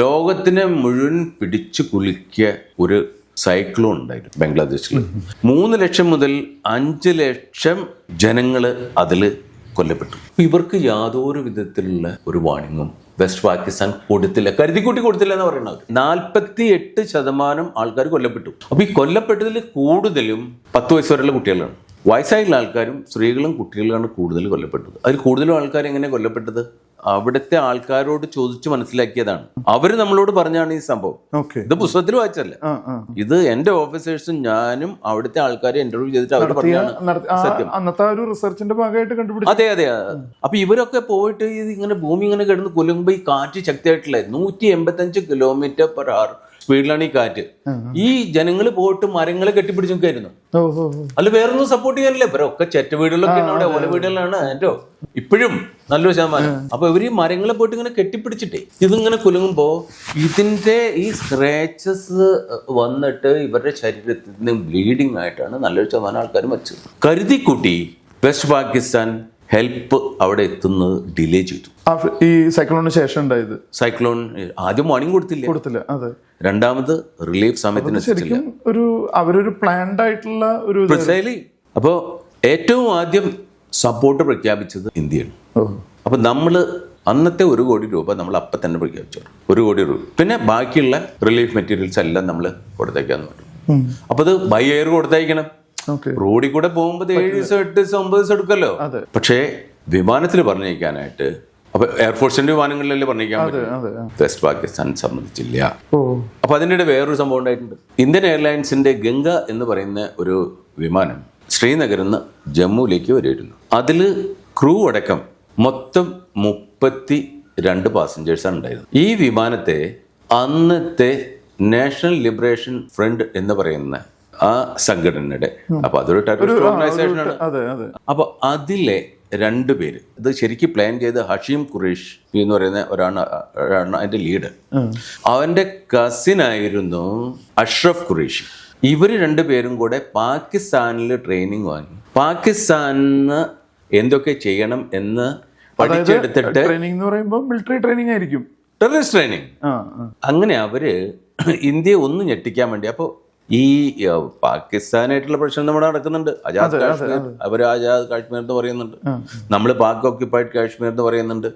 ലോകത്തിനെ മുഴുവൻ പിടിച്ചു കുലുക്കിയ ഒരു സൈക്ലോൺ ഉണ്ടായിരുന്നു ബംഗ്ലാദേശിൽ മൂന്ന് ലക്ഷം മുതൽ അഞ്ച് ലക്ഷം ജനങ്ങൾ അതിൽ കൊല്ലപ്പെട്ടു. ഇവർക്ക് യാതൊരു വിധത്തിലുള്ള ഒരു വാണിങ്ങും വെസ്റ്റ് പാകിസ്ഥാൻ കൊടുത്തില്ല. കരുതിക്കൂട്ടി കൊടുത്തില്ല എന്ന് പറയുന്നത് നാൽപ്പത്തി എട്ട് ശതമാനം ആൾക്കാർ കൊല്ലപ്പെട്ടു. അപ്പൊ ഈ കൊല്ലപ്പെട്ടതിൽ കൂടുതലും പത്ത് വയസ്സ് വരെയുള്ള കുട്ടികളാണ്. വയസ്സായുള്ള ആൾക്കാരും സ്ത്രീകളും കുട്ടികളാണ് കൂടുതൽ കൊല്ലപ്പെട്ടത്. അതിൽ കൂടുതലും ആൾക്കാർ എങ്ങനെ കൊല്ലപ്പെട്ടത്? അവിടുത്തെ ആൾക്കാരോട് ചോദിച്ചു മനസ്സിലാക്കിയതാണ്. അവർ നമ്മളോട് പറഞ്ഞാണ് ഈ സംഭവം. ഇത് പുസ്തകത്തിൽ വായിച്ചല്ല ഇത് എന്റെ ഓഫീസേഴ്സും ഞാനും അവിടുത്തെ ആൾക്കാരെ ഇന്റർവ്യൂ ചെയ്തിട്ട് അവർ പറഞ്ഞാണ് ആ, അന്നത്തെ ഒരു റിസർച്ചിന്റെ ഭാഗമായിട്ട് കണ്ടുപിടിച്ചു അതെ അതെ. അപ്പൊ ഇവരൊക്കെ പോയിട്ട് ഇത് ഇങ്ങനെ ഭൂമി ഇങ്ങനെ കിടന്ന് കൊല്ലുമ്പോ ഈ കാറ്റ് ശക്തിയായിട്ടില്ല നൂറ്റി എൺപത്തി അഞ്ച് കിലോമീറ്റർ പെർ അവർ സ്പീഡിലാണ് ഈ കാറ്റ്. ഈ ജനങ്ങൾ പോയിട്ട് മരങ്ങളെ കെട്ടിപ്പിടിച്ചു നിൽക്കായിരുന്നു അതിൽ വേറൊന്നും സപ്പോർട്ട് ചെയ്യാനില്ല. ഇവരൊക്കെ ചെറ്റ വീടുകളൊക്കെ അവിടെ ഓല വീടുകളിലാണ്. എന്റെ ഇപ്പോഴും നല്ലൊരു ശതമാനം. അപ്പൊ ഇവർ ഈ മരങ്ങളെ പോയിട്ട് ഇങ്ങനെ കെട്ടിപ്പിടിച്ചിട്ടേ ഇതിങ്ങനെ കുലുങ്ങുമ്പോ ഇതിന്റെ ഈ സ്ക്രാച്ചസ് വന്നിട്ട് ഇവരുടെ ശരീരത്തിൽ നിന്ന് ബ്ലീഡിങ് ആയിട്ടാണ് നല്ലൊരു ശതമാനം ആൾക്കാർ മരിച്ചത്. കരുതിക്കൂട്ടി. വെസ്റ്റ് പാകിസ്ഥാൻ ഹെൽപ്പ് അവിടെ എത്തുന്നത് ഡിലേ ചെയ്തു. ഈ സൈക്ലോണിന് ശേഷം ഉണ്ടായത് സൈക്ലോൺ ആദ്യം വാണിംഗ് കൊടുത്തില്ല. കൊടുത്തില്ല അതെ. രണ്ടാമത് റിലീഫ് സമയത്തിന് ശരിക്കും ഒരു അവരൊരു പ്ലാൻഡ് ആയിട്ടുള്ള ഒരു അപ്പോ അപ്പോൾ ഏറ്റവും ആദ്യം സപ്പോർട്ട് പ്രഖ്യാപിച്ചത് ഇന്ത്യയാണ്. അപ്പോൾ അപ്പൊ നമ്മൾ അന്നത്തെ ഒരു കോടി രൂപ നമ്മൾ അപ്പം തന്നെ പ്രഖ്യാപിച്ചു. ഒരു കോടി രൂപ. പിന്നെ ബാക്കിയുള്ള റിലീഫ് മെറ്റീരിയൽസ് എല്ലാം നമ്മൾ കൊടുത്തേക്കാന്ന് പറഞ്ഞു. ഉം. അപ്പൊ അത് ബൈ എയർ കൊടുത്തയക്കണം റോഡിൽ കൂടെ പോകുമ്പോൾ ഏഴ് ദിവസം എട്ട് ദിവസം ഒമ്പത് ദിവസം എടുക്കല്ലോ. പക്ഷേ വിമാനത്തിൽ പറഞ്ഞേക്കാനായിട്ട് അപ്പൊ എയർഫോഴ്സിന്റെ വിമാനങ്ങളിലല്ലേ പറഞ്ഞേക്കാൻ പറ്റും. വെസ്റ്റ് പാകിസ്ഥാൻ സംബന്ധിച്ചില്ല. അപ്പൊ അതിനിടെ വേറൊരു സംഭവം ഉണ്ടായിട്ടുണ്ട്. ഇന്ത്യൻ എയർലൈൻസിന്റെ ഗംഗ എന്ന് പറയുന്ന ഒരു വിമാനം ശ്രീനഗറിൽ നിന്ന് ജമ്മുവിലേക്ക് വരുമായിരുന്നു അതിൽ ക്രൂ അടക്കം മൊത്തം മുപ്പത്തി രണ്ട് പാസഞ്ചേഴ്സാണ് ഉണ്ടായിരുന്നത് ഈ വിമാനത്തെ അന്നത്തെ നാഷണൽ ലിബറേഷൻ ഫ്രണ്ട് എന്ന് പറയുന്ന ആ സംഘടനയുടെ. അപ്പൊ അതൊരു ടെററിസ്റ്റ് ഓർഗനൈസേഷൻ ആണ്. അപ്പൊ അതിലെ രണ്ട് പേര് ഇത് ശരിക്കും പ്ലാൻ ചെയ്ത് ഹഷീം ഖുറേഷ് എന്ന് പറയുന്ന ഒരാണ് അതിന്റെ ലീഡർ അവന്റെ കസിൻ ആയിരുന്നു അഷ്റഫ് ഖുറേഷി. ഇവർ രണ്ടുപേരും കൂടെ പാകിസ്ഥാനിൽ ട്രെയിനിങ് വാങ്ങി. പാകിസ്ഥാനിന് എന്തൊക്കെ ചെയ്യണം എന്ന് പഠിച്ചെടുത്തിട്ട് ട്രെയിനിങ് എന്ന് പറയുമ്പോൾ മിലിറ്ററി ട്രെയിനിങ് ആയിരിക്കും. Terrorist training. അങ്ങനെ അവർ ഇന്ത്യയെ ഒന്ന് ഞെട്ടിക്കാൻ വേണ്ടി അപ്പോൾ ഈ പാകിസ്ഥാനായിട്ടുള്ള പ്രശ്നം നമ്മുടെ നടക്കുന്നുണ്ട്. ആജാദ് കാശ്മീർ അവർ ആജാദ് കാശ്മീർ എന്ന് പറയുന്നുണ്ട്. നമ്മൾ പാക് ഓക്യുപ്പൈഡ് കാശ്മീർ എന്ന് പറയുന്നുണ്ട്.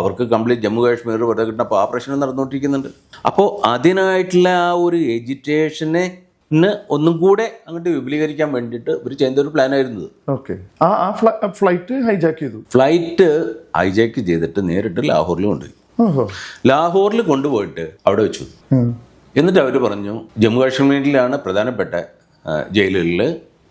അവർക്ക് കംപ്ലീറ്റ് ജമ്മു കാശ്മീർ വെറുതെ കിട്ടുന്ന അപ്പോൾ ആ പ്രശ്നം നടന്നുകൊണ്ടിരിക്കുന്നുണ്ട്. അപ്പോൾ അതിനായിട്ടുള്ള ആ ഒരു എജിറ്റേഷനെ ഒന്നും കൂടെ അങ്ങോട്ട് വിപുലീകരിക്കാൻ വേണ്ടിയിട്ട് ഇവർ ചെയ്ത ഒരു പ്ലാൻ ആയിരുന്നത്. ഓക്കെ ആ ഫ്ലൈറ്റ് ഹൈജാക്ക് ചെയ്തു. ഫ്ലൈറ്റ് ഹൈജാക്ക് ചെയ്തിട്ട് നേരിട്ട് ലാഹോറിൽ കൊണ്ടുപോയി. ലാഹോറിൽ കൊണ്ടുപോയിട്ട് അവിടെ വെച്ചു. എന്നിട്ട് അവർ പറഞ്ഞു ജമ്മു കാശ്മീരിലാണ് പ്രധാനപ്പെട്ട ജയിലുകളിൽ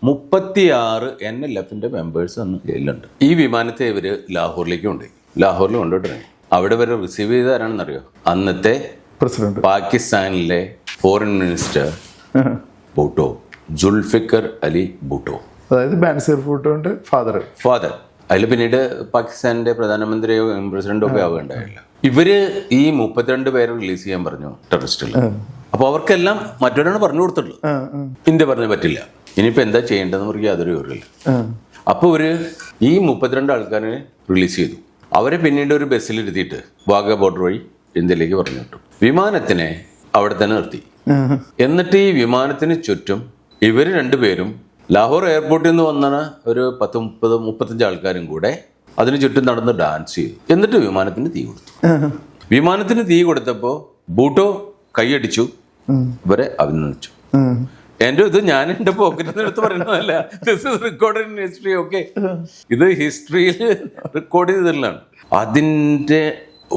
മുപ്പത്തിയാറ് എൻ എൽ എഫിന്റെ മെമ്പേഴ്സ് അന്ന് ജയിലിലുണ്ട്. ഈ വിമാനത്തെ ഇവർ ലാഹോറിലേക്ക് കൊണ്ടുപോയി. ലാഹോറിൽ കൊണ്ടുപോയിട്ട് അവിടെ വരെ റിസീവ് ചെയ്ത ആരാണെന്നറിയോ? അന്നത്തെ പ്രസിഡന്റ്. പാകിസ്ഥാനിലെ ഫോറിൻ മിനിസ്റ്റർ ബൂട്ടോ ജുൾഫിക്കർ അലി ബൂട്ടോ. അതായത് ബാൻസീർ ബൂട്ടോന്റെ ഫാദർ ഫാദർ അതിൽ പിന്നീട് പാകിസ്ഥാനിന്റെ പ്രധാനമന്ത്രിയോ പ്രസിഡന്റോ ഒക്കെ ആവുകയുണ്ടായില്ല. ഇവർ ഈ മുപ്പത്തിരണ്ട് പേരെ റിലീസ് ചെയ്യാൻ പറഞ്ഞു ടെററിസ്റ്റിൽ അപ്പൊ അവർക്കെല്ലാം മറ്റൊരാണ് പറഞ്ഞു കൊടുത്തുള്ളൂ ഇന്ത്യ പറഞ്ഞു പറ്റില്ല. ഇനിയിപ്പോ എന്താ ചെയ്യേണ്ടതെന്ന് പറയുക യാതൊരു വിവരമില്ല അപ്പൊ ഒരു ഈ മുപ്പത്തിരണ്ട് ആൾക്കാരെ റിലീസ് ചെയ്തു. അവരെ പിന്നീട് ഒരു ബസ്സിൽ ഇരുത്തിയിട്ട് വാഗ ബോർഡർ വഴി ഇന്ത്യയിലേക്ക് പറഞ്ഞു വിട്ടു. വിമാനത്തിനെ അവിടെ തന്നെ നിർത്തി. എന്നിട്ട് ഈ വിമാനത്തിന് ചുറ്റും ഇവർ രണ്ടുപേരും ലാഹോർ എയർപോർട്ടിൽ നിന്ന് വന്ന ഒരു പത്ത് മുപ്പത് മുപ്പത്തഞ്ച് ആൾക്കാരും കൂടെ അതിന് ചുറ്റും നടന്ന് ഡാൻസ് ചെയ്തു എന്നിട്ട് വിമാനത്തിന് തീ കൊടുത്തു. വിമാനത്തിന് തീ കൊടുത്തപ്പോൾ ബൂട്ടോ കൈയടിച്ചു. ഇവരെ അഭിനന്ദിച്ചു. എന്റെ ഇത് ഞാൻ എന്റെ പോക്കറ്റിൽ എടുത്ത് പറയുന്നതല്ല this is record in history okay ഇത് ഹിസ്റ്ററിയിൽ റെക്കോർഡ് ചെയ്തിട്ടുള്ളതാണ് അതിന്റെ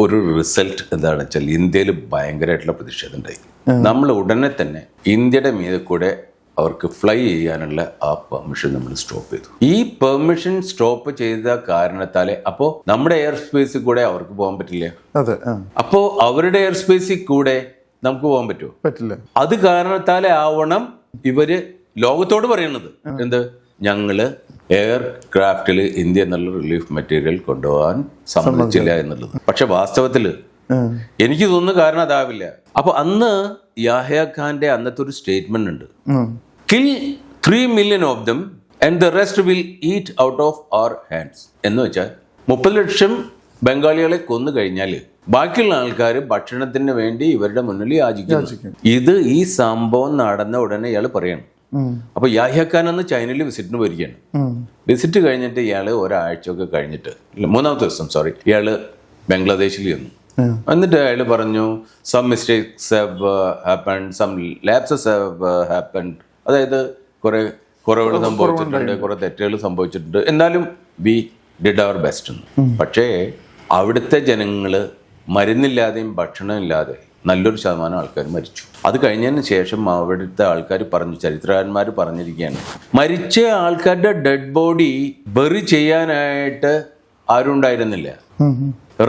ഒരു റിസൾട്ട് എന്താണെന്ന് വെച്ചാൽ ഇന്ത്യയിൽ ഭയങ്കരമായിട്ടുള്ള പ്രതിഷേധം ഉണ്ടായി നമ്മൾ ഉടനെ തന്നെ ഇന്ത്യയുടെ മീതെ കൂടെ അവർക്ക് ഫ്ലൈ ചെയ്യാനുള്ള ആ പെർമിഷൻ നമ്മൾ സ്റ്റോപ്പ് ചെയ്തു. ഈ പെർമിഷൻ സ്റ്റോപ്പ് ചെയ്ത കാരണത്താലെ അപ്പോ നമ്മുടെ എയർ സ്പേസിൽ കൂടെ അവർക്ക് പോകാൻ പറ്റില്ല? അതെ അപ്പോ അപ്പോൾ അവരുടെ എയർ സ്പേസിൽ കൂടെ നമുക്ക് പോകാൻ പറ്റുമോ? പറ്റില്ല. അത് കാരണത്താലേ ആവണം ഇവർ ലോകത്തോട് പറയുന്നത്. എന്ത്? ഞങ്ങൾ എയർ ക്രാഫ്റ്റിൽ ഇന്ത്യ എന്നുള്ള റിലീഫ് മെറ്റീരിയൽ കൊണ്ടുപോകാൻ സമ്മതിച്ചില്ല എന്നുള്ളത്. പക്ഷെ വാസ്തവത്തിൽ എനിക്ക് തോന്നുന്ന കാരണം അതാവില്ല. അപ്പൊ അന്ന് യാഹ്യ ഖാന്റെ അന്നത്തെ ഒരു സ്റ്റേറ്റ്മെന്റ് ഉണ്ട്. Kill three million of them and the rest will eat out of our hands എന്ന് വെച്ചാൽ മുപ്പത് ലക്ഷം ബംഗാളികളെ കൊന്നു കഴിഞ്ഞാൽ ബാക്കിയുള്ള ആൾക്കാർ ഭക്ഷണത്തിന് വേണ്ടി ഇവരുടെ മുന്നിൽ യാചിക്കുന്നു ഇത് ഈ സംഭവം നടന്ന ഉടനെ ഇയാൾ പറയണം. അപ്പൊ യാഹ്യ ഖാൻ അന്ന് ചൈനയിൽ വിസിറ്റിന് വരികയാണ്. വിസിറ്റ് കഴിഞ്ഞിട്ട് ഇയാൾ ഒരാഴ്ചയൊക്കെ കഴിഞ്ഞിട്ട് മൂന്നാമത്തെ ദിവസം സോറി ഇയാൾ ബംഗ്ലാദേശിൽ ചെന്നു. എന്നിട്ട് അയാൾ പറഞ്ഞു some mistakes have happen some lapses have happen അതായത് കുറേ കുറവുകൾ സംഭവിച്ചിട്ടുണ്ട് കുറേ തെറ്റുകൾ സംഭവിച്ചിട്ടുണ്ട്. എന്നാലും വി ഡിഡ് അവർ ബെസ്റ്റ് പക്ഷേ അവിടുത്തെ ജനങ്ങൾ മരുന്നില്ലാതെയും ഭക്ഷണമില്ലാതെ നല്ലൊരു ശതമാനം ആൾക്കാർ മരിച്ചു. അത് കഴിഞ്ഞതിന് ശേഷം അവിടുത്തെ ആൾക്കാർ പറഞ്ഞു ചരിത്രകാരന്മാർ പറഞ്ഞിരിക്കുകയാണ് മരിച്ച ആൾക്കാരുടെ ഡെഡ് ബോഡി ബെറി ചെയ്യാനായിട്ട് ആരും ഉണ്ടായിരുന്നില്ല.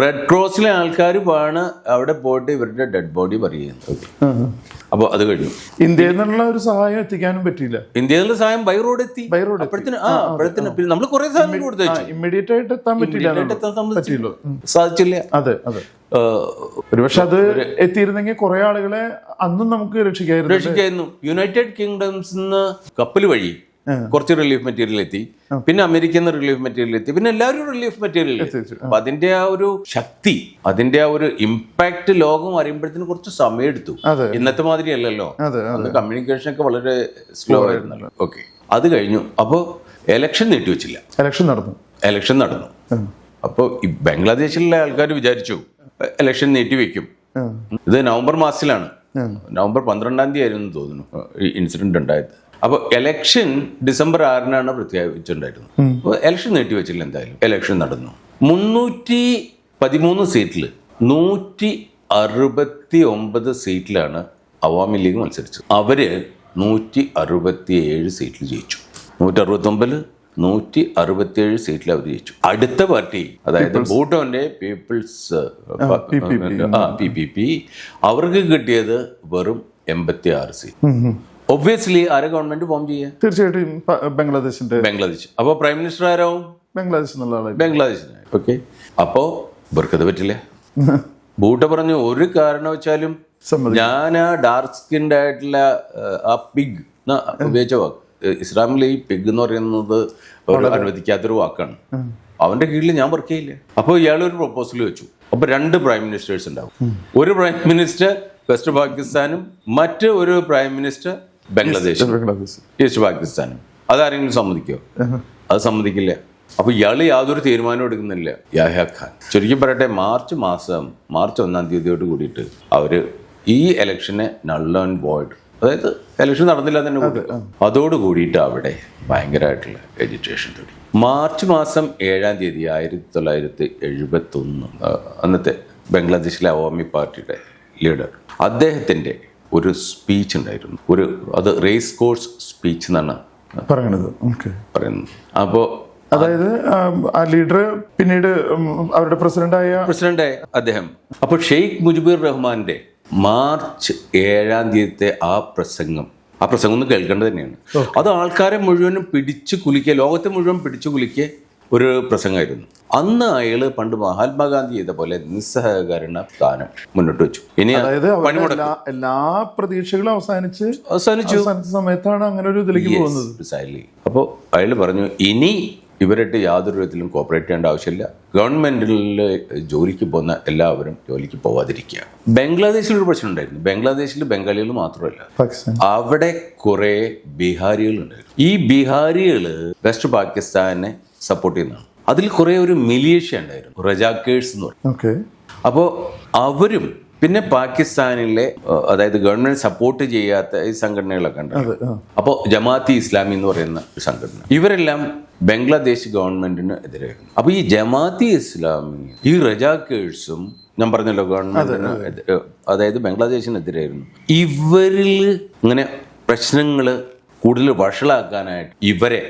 റെഡ് ക്രോസിലെ ആൾക്കാർ വേണം അവിടെ പോയിട്ട് ഇവരുടെ ഡെഡ് ബോഡി പറയുന്നത്. അപ്പോൾ അത് കഴിഞ്ഞു. ഇന്ത്യയിൽ നിന്നുള്ള ഒരു സഹായം എത്തിക്കാനും പറ്റിയില്ല. ഇന്ത്യയിലെ സഹായം ബൈ റോഡ് എത്തി. ബൈറോഡ് അപ്പോഴത്തിന് ആ അപ്പോഴത്തിന് പിന്നെ നമ്മൾ കുറേ സാധനം കൊടുത്തു ഇമ്മീഡിയറ്റ് ആയിട്ട് എത്താൻ പറ്റില്ല സാധിച്ചില്ല. അതെ അതെ. ഒരുപക്ഷെ അത് എത്തിയിരുന്നെങ്കിൽ കുറെ ആളുകളെ അന്നും നമുക്ക് രക്ഷിക്കായിരുന്നു രക്ഷിക്കായിരുന്നു. യുണൈറ്റഡ് കിങ്ഡംസ് കപ്പൽ വഴി കുറച്ച് റിലീഫ് മെറ്റീരിയൽ എത്തി. പിന്നെ അമേരിക്കൻ റിലീഫ് മെറ്റീരിയൽ എത്തി. പിന്നെ എല്ലാവരും റിലീഫ് മെറ്റീരിയൽ എത്തി അപ്പൊ അതിന്റെ ആ ഒരു ശക്തി അതിന്റെ ആ ഒരു ഇമ്പാക്ട് ലോകം അറിയുമ്പോഴത്തേന് കുറച്ച് സമയം എടുത്തു. ഇന്നത്തെ മാതിരി അല്ലല്ലോ. അന്ന് കമ്മ്യൂണിക്കേഷൻ ഒക്കെ വളരെ സ്ലോ ആയിരുന്നല്ലോ. ഓക്കെ അത് കഴിഞ്ഞു. അപ്പോൾ എലക്ഷൻ നീട്ടിവെച്ചില്ല എലക്ഷൻ നടന്നു. എലക്ഷൻ നടന്നു. അപ്പോൾ ഈ ബംഗ്ലാദേശിലെ ആൾക്കാർ വിചാരിച്ചു എലക്ഷൻ നീട്ടിവെക്കും വെക്കും. ഇത് നവംബർ മാസത്തിലാണ്. നവംബർ പന്ത്രണ്ടാം തീയതി ആയിരുന്നു തോന്നുന്നു ഈ ഇൻസിഡന്റ് ഉണ്ടായത്. അപ്പോൾ എലക്ഷൻ ഡിസംബർ ആറിനാണ് പ്രഖ്യാപിച്ചിട്ടുണ്ടായിരുന്നത് അപ്പോൾ എലക്ഷൻ നീട്ടിവെച്ചില്ല എന്തായാലും. എലക്ഷൻ നടന്നു. മുന്നൂറ്റി പതിമൂന്ന് സീറ്റിൽ നൂറ്റി അറുപത്തി ഒമ്പത് സീറ്റിലാണ് അവാമി ലീഗ് മത്സരിച്ചത്. അവർ നൂറ്റി അറുപത്തി ഏഴ് സീറ്റിൽ ജയിച്ചു. നൂറ്റി അറുപത്തി ഒമ്പതിൽ നൂറ്റി അറുപത്തിയേഴ് സീറ്റിൽ അവർ ജയിച്ചു. അടുത്ത പാർട്ടി അതായത് ഭൂട്ടോന്റെ പീപ്പിൾസ് പി പി പി അവർക്ക് കിട്ടിയത് വെറും എൺപത്തി ആറ് സീറ്റ്. ഒബ്വിയസ്ലി ആരെ ഗവൺമെന്റ് ഫോം ചെയ്യുക തീർച്ചയായിട്ടും ബംഗ്ലാദേശിന്റെ ബംഗ്ലാദേശ്. അപ്പോൾ പ്രൈം മിനിസ്റ്റർ ആരാവും? ബംഗ്ലാദേശ് എന്നുള്ള ആളായി ബംഗ്ലാദേശിന് ഓക്കെ അപ്പോൾ ഇവർക്കത് പറ്റില്ല. ബൂട്ട പറഞ്ഞു ഒരു കാരണവശാലും വെച്ചാലും ഞാൻ ആ ഡാർക്ക് സ്കിൻഡ് ആയിട്ടുള്ള ആ പിഗ് ഉപയോഗിച്ച വാക്ക് ഇസ്ലാമിൽ ഈ പിഗ് എന്ന് പറയുന്നത് ഒരു അനുവദിക്കാത്തൊരു വാക്കാണ്. അവന്റെ കീഴിൽ ഞാൻ വർക്ക് ചെയ്യില്ല. അപ്പോൾ ഇയാൾ ഒരു പ്രൊപ്പോസൽ വെച്ചു. അപ്പൊ രണ്ട് പ്രൈം മിനിസ്റ്റേഴ്സ് ഉണ്ടാവും. ഒരു പ്രൈം മിനിസ്റ്റർ വെസ്റ്റ് പാകിസ്ഥാനും മറ്റ് ഒരു പ്രൈം മിനിസ്റ്റർ ബംഗ്ലാദേശും. ബംഗ്ലാദേശ്. ഈസ്റ്റ് പാകിസ്ഥാനും. അതാരെങ്കിലും സമ്മതിക്കോ? അത് സമ്മതിക്കില്ല. അപ്പൊ ഇയാൾ യാതൊരു തീരുമാനവും എടുക്കുന്നില്ല. യാഹ്യ ഖാൻ. ചുരുക്കി പറയട്ടെ മാർച്ച് മാസം മാർച്ച് ഒന്നാം തീയതിയോട് കൂടിയിട്ട് അവർ ഈ ഇലക്ഷനെ നൾ ആൻഡ് വോയിഡ് അതായത് ഇലക്ഷൻ നടന്നില്ല തന്നെ കൂടി അതോട് കൂടിയിട്ട് അവിടെ ഭയങ്കരമായിട്ടുള്ള എജിറ്റേഷൻ തുടങ്ങി. മാർച്ച് മാസം ഏഴാം തീയതി ആയിരത്തി തൊള്ളായിരത്തി എഴുപത്തി ഒന്ന് അന്നത്തെ ബംഗ്ലാദേശിലെ അവാമി പാർട്ടിയുടെ ലീഡർ അദ്ദേഹത്തിന്റെ ഒരു സ്പീച്ച് ഉണ്ടായിരുന്നു. ഒരു അത് റേസ് കോഴ്സ് സ്പീച്ച് എന്നാണ് പറയണത്. പറയുന്നത്. അപ്പോൾ അതായത് ആ ലീഡർ പിന്നീട് അവരുടെ പ്രസിഡന്റായ പ്രസിഡന്റ് അദ്ദേഹം. അപ്പോൾ ഷെയ്ഖ് മുജിബുർ റഹ്മാന്റെ മാർച്ച് ഏഴാം തീയതിത്തെ ആ പ്രസംഗം ആ പ്രസംഗം ഒന്ന് കേൾക്കേണ്ടത് തന്നെയാണ്. അത് ആൾക്കാരെ മുഴുവനും പിടിച്ചു കുലുക്കിയ ലോകത്തെ മുഴുവൻ പിടിച്ചു കുലുക്കിയ ഒരു പ്രസംഗമായിരുന്നു. അന്ന് അയാൾ പണ്ട് മഹാത്മാഗാന്ധി ചെയ്ത പോലെ നിസ്സഹകരണ സ്ഥാനം മുന്നോട്ട് വെച്ചു. ഇനി അതായത് എല്ലാ പ്രതീക്ഷകളും അവസാനിച്ച് അവസാനിച്ചു. സമയത്താണ് അങ്ങനെ ഒരു ഇതിലേക്ക് പോകുന്നത്. അപ്പോൾ അയാൾ പറഞ്ഞു ഇനി ഇവരായിട്ട് യാതൊരു വിധത്തിലും കോപ്പറേറ്റ് ചെയ്യേണ്ട ആവശ്യമില്ല. ഗവൺമെന്റിൽ ജോലിക്ക് പോകുന്ന എല്ലാവരും ജോലിക്ക് പോവാതിരിക്കുക. ബംഗ്ലാദേശിൽ ഒരു പ്രശ്നം ഉണ്ടായിരുന്നു. ബംഗ്ലാദേശിൽ ബംഗാളികൾ മാത്രമല്ല. അവിടെ കുറെ ബീഹാരികൾ ഉണ്ടായിരുന്നു ഈ ബീഹാരികൾ വെസ്റ്റ് പാകിസ്ഥാനെ സപ്പോർട്ട് ചെയ്യുന്നതാണ്. അതിൽ കുറെ ഒരു മിലിയേഷ്യ ഉണ്ടായിരുന്നു. റജാക്കേഴ്സ് എന്ന് പറയും. ഓക്കെ. അപ്പോൾ അവരും പിന്നെ പാകിസ്ഥാനിലെ അതായത് ഗവൺമെന്റ് സപ്പോർട്ട് ചെയ്യാത്ത ഈ സംഘടനകളൊക്കെ ഉണ്ട് അപ്പോൾ ജമാഅത്തി ഇസ്ലാമി എന്ന് പറയുന്ന സംഘടന. ഇവരെല്ലാം ബംഗ്ലാദേശ് ഗവൺമെന്റിന് എതിരായിരുന്നു. അപ്പോൾ ഈ ജമാഅത്തി ഇസ്ലാമി ഈ റജാക്കേഴ്സും ഞാൻ പറഞ്ഞല്ലോ ഗവൺമെന്റിന് അതായത് ബംഗ്ലാദേശിനെതിരായിരുന്നു ഇവരിൽ ഇങ്ങനെ പ്രശ്നങ്ങൾ കൂടുതൽ വഷളാക്കാനായിട്ട് ഇവരെ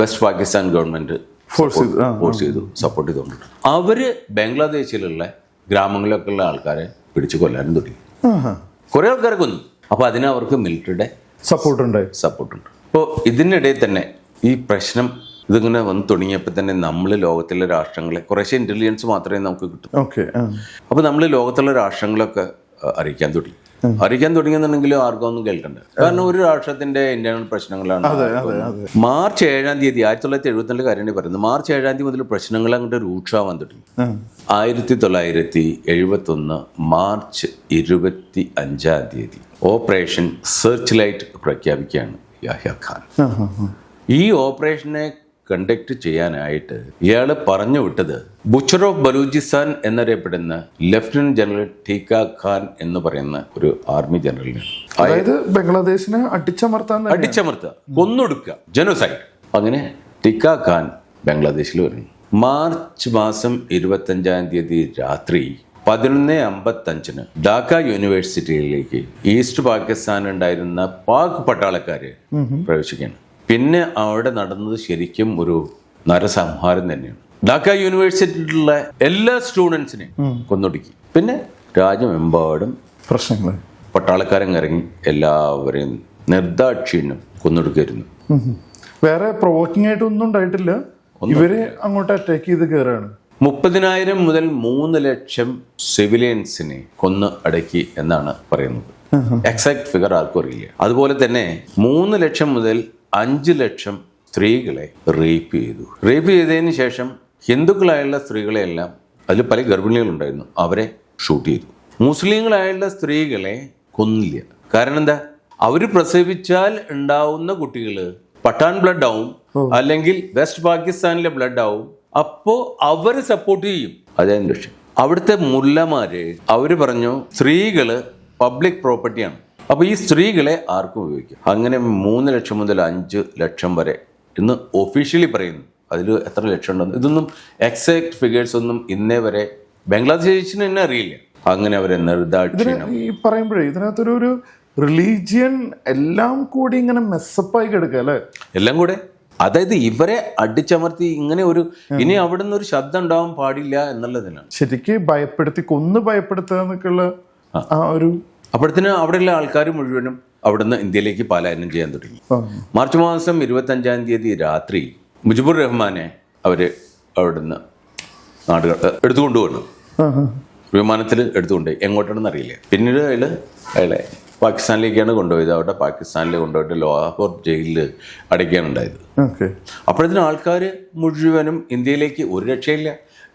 വെസ്റ്റ് പാകിസ്ഥാൻ ഗവൺമെന്റ് ഫോഴ്സ് ചെയ്തു ആ ഫോഴ്സ് ചെയ്തു സപ്പോർട്ട് ചെയ്തുകൊണ്ട്. അവർ ബംഗ്ലാദേശിലുള്ള ഗ്രാമങ്ങളിലൊക്കെ ഉള്ള ആൾക്കാരെ പിടിച്ചു കൊല്ലാനും തുടങ്ങി. കുറേ ആൾക്കാരെ കൊന്നു. അപ്പൊ അതിന് അവർക്ക് മിലിറ്ററിയുടെ സപ്പോർട്ട് ഉണ്ടായി സപ്പോർട്ടുണ്ട് അപ്പോൾ ഇതിനിടയിൽ തന്നെ ഈ പ്രശ്നം ഇതിങ്ങനെ വന്ന് തുടങ്ങിയപ്പോൾ തന്നെ നമ്മൾ ലോകത്തിലെ രാഷ്ട്രങ്ങളെ കുറേശ്ശെ ഇന്റലിജൻസ് മാത്രമേ നമുക്ക് കിട്ടൂ. ഓക്കെ അപ്പോൾ നമ്മൾ ലോകത്തുള്ള രാഷ്ട്രങ്ങളൊക്കെ അറിയിക്കാൻ തുടങ്ങി. അറിയിക്കാൻ തുടങ്ങിയെന്നുണ്ടെങ്കിലും ആർക്കും ഒന്നും കേൾക്കണ്ട. കാരണം ഒരു രാഷ്ട്രത്തിന്റെ ഇന്റേണൽ പ്രശ്നങ്ങളാണ്. മാർച്ച് ഏഴാം തീയതി ആയിരത്തി തൊള്ളായിരത്തി എഴുപത്തിനാല് കാര്യമാണ് പറയുന്നത്. മാർച്ച് ഏഴാം തീയതി മുതൽ പ്രശ്നങ്ങൾ അങ്ങോട്ട് രൂക്ഷമാവാൻ തുടങ്ങി. ആയിരത്തി തൊള്ളായിരത്തി എഴുപത്തി ഒന്ന് മാർച്ച് ഇരുപത്തി അഞ്ചാം തീയതി ഓപ്പറേഷൻ സെർച്ച് ലൈറ്റ് പ്രഖ്യാപിക്കുകയാണ് യാഹ്യ ഖാൻ. ഈ ഓപ്പറേഷനെ കണ്ടക്ട് ചെയ്യാനായിട്ട് ഇയാൾ പറഞ്ഞു വിട്ടത് ബുച്ചർ ഓഫ് ബലൂചിസ്ഥാൻ എന്നറിയപ്പെടുന്ന ലഫ്റ്റനന്റ് ജനറൽ ടീക്ക ഖാൻ എന്ന് പറയുന്ന ഒരു ആർമി ജനറലിനാണ് അതായത് ബംഗ്ലാദേശിനെ അടിച്ചമർത്താൻ അടിച്ചമർത്തുക കൊന്നൊടുക്കുക ജനോസൈഡ് അങ്ങനെ ടിക്ക ഖാൻ ബംഗ്ലാദേശിൽ വരുന്നു മാർച്ച് മാസം ഇരുപത്തഞ്ചാം തീയതി രാത്രി പതിനൊന്ന് അമ്പത്തഞ്ചിന് ഡാക്ക യൂണിവേഴ്സിറ്റിയിലേക്ക് ഈസ്റ്റ് പാകിസ്ഥാൻ ഉണ്ടായിരുന്ന പാക് പട്ടാളക്കാര് പ്രവേശിക്കുകയാണ്. പിന്നെ അവിടെ നടന്നത് ശരിക്കും ഒരു നരസംഹാരം തന്നെയാണ്. ഡാക്ക യൂണിവേഴ്സിറ്റിയിലുള്ള എല്ലാ സ്റ്റുഡൻസിനെയും കൊന്നൊടുക്കി. പിന്നെ രാജ്യമെമ്പാടും പ്രശ്നങ്ങൾ പട്ടാളക്കാരൻ ഇറങ്ങി എല്ലാവരെയും നിർദാക്ഷിണ്യം കൊന്നൊടുക്കായിരുന്നു. വേറെ പ്രൊവോക്കിംഗ് ആയിട്ട് ഒന്നും ഉണ്ടായിട്ടില്ല. ഇവരെ അങ്ങോട്ട് അറ്റാക്ക് ചെയ്ത് കയറാണ് മുപ്പതിനായിരം മുതൽ മൂന്ന് ലക്ഷം സിവിലിയൻസിനെ കൊന്ന് അടക്കി എന്നാണ് പറയുന്നത്. എക്സാക്ട് ഫിഗർ ആർക്കും അറിയില്ല. അതുപോലെ തന്നെ മൂന്ന് ലക്ഷം മുതൽ അഞ്ച് ലക്ഷം സ്ത്രീകളെ റേപ്പ് ചെയ്തു. റേപ്പ് ചെയ്തതിന് ശേഷം ഹിന്ദുക്കളായുള്ള സ്ത്രീകളെയെല്ലാം അതിൽ പല ഗർഭിണികളുണ്ടായിരുന്നു. അവരെ ഷൂട്ട് ചെയ്തു. മുസ്ലിങ്ങളായുള്ള സ്ത്രീകളെ കൊന്നില്ല. കാരണം എന്താ? അവർ പ്രസവിച്ചാൽ ഉണ്ടാവുന്ന കുട്ടികൾ പട്ടാൻ ബ്ലഡ് ആവും അല്ലെങ്കിൽ വെസ്റ്റ് പാകിസ്ഥാനിലെ ബ്ലഡ് ആവും. അപ്പോ അവർ സപ്പോർട്ട് ചെയ്യും. അതായത് ലക്ഷ്യം. അവിടുത്തെ മുല്ലമാര് അവർ പറഞ്ഞു സ്ത്രീകൾ പബ്ലിക് പ്രോപ്പർട്ടിയാണ് അപ്പൊ ഈ സ്ത്രീകളെ ആർക്കും ഉപയോഗിക്കാം. അങ്ങനെ മൂന്ന് ലക്ഷം മുതൽ അഞ്ച് ലക്ഷം വരെ ഇന്ന് ഒഫീഷ്യലി പറയുന്നു. അതിൽ എത്ര ലക്ഷം ഉണ്ടെന്ന്. ഇതൊന്നും എക്സാക്ട് ഫിഗേഴ്സ് ഒന്നും ഇന്നേ വരെ ബംഗ്ലാദേശിന് തന്നെ അറിയില്ല. അങ്ങനെ അവരെ ഈ പറയുമ്പോഴേ ഇതിനകത്തൊരു ഒരു റിലീജിയൻ എല്ലാം കൂടി ഇങ്ങനെ മെസ്സപ്പായി കിടക്കുക അല്ലെ? എല്ലാം കൂടെ. അതായത് ഇവരെ അടിച്ചമർത്തി ഇങ്ങനെ ഒരു ഇനി അവിടെ നിന്ന് ഒരു ശബ്ദം ഉണ്ടാവാൻ പാടില്ല എന്നുള്ളതിനാണ്. ശരിക്കും ഭയപ്പെടുത്തി കൊന്ന് ഭയപ്പെടുത്തുക എന്നൊക്കെയുള്ള ആ ഒരു അപ്പോഴത്തേന് അവിടെയുള്ള ആൾക്കാർ മുഴുവനും അവിടുന്ന് ഇന്ത്യയിലേക്ക് പലായനം ചെയ്യാൻ തുടങ്ങി. മാർച്ച് മാസം ഇരുപത്തഞ്ചാം തീയതി രാത്രി മുജിബുർ റഹ്മാനെ അവർ അവിടുന്ന് നാടുകൾ എടുത്തുകൊണ്ട് വന്നു. വിമാനത്തിൽ എടുത്തുകൊണ്ട് എങ്ങോട്ടാണെന്ന് അറിയില്ല. പിന്നീട് അയാൾ അയാളെ പാകിസ്ഥാനിലേക്കാണ് കൊണ്ടുപോയത്. അവിടെ പാകിസ്ഥാനിൽ കൊണ്ടുപോയിട്ട് ലോഹോർ ജയിലിൽ അടയ്ക്കുകയാണ് ഉണ്ടായത് അപ്പോഴത്തേനും ആൾക്കാർ മുഴുവനും ഇന്ത്യയിലേക്ക് ഒരു രക്ഷയില്ല.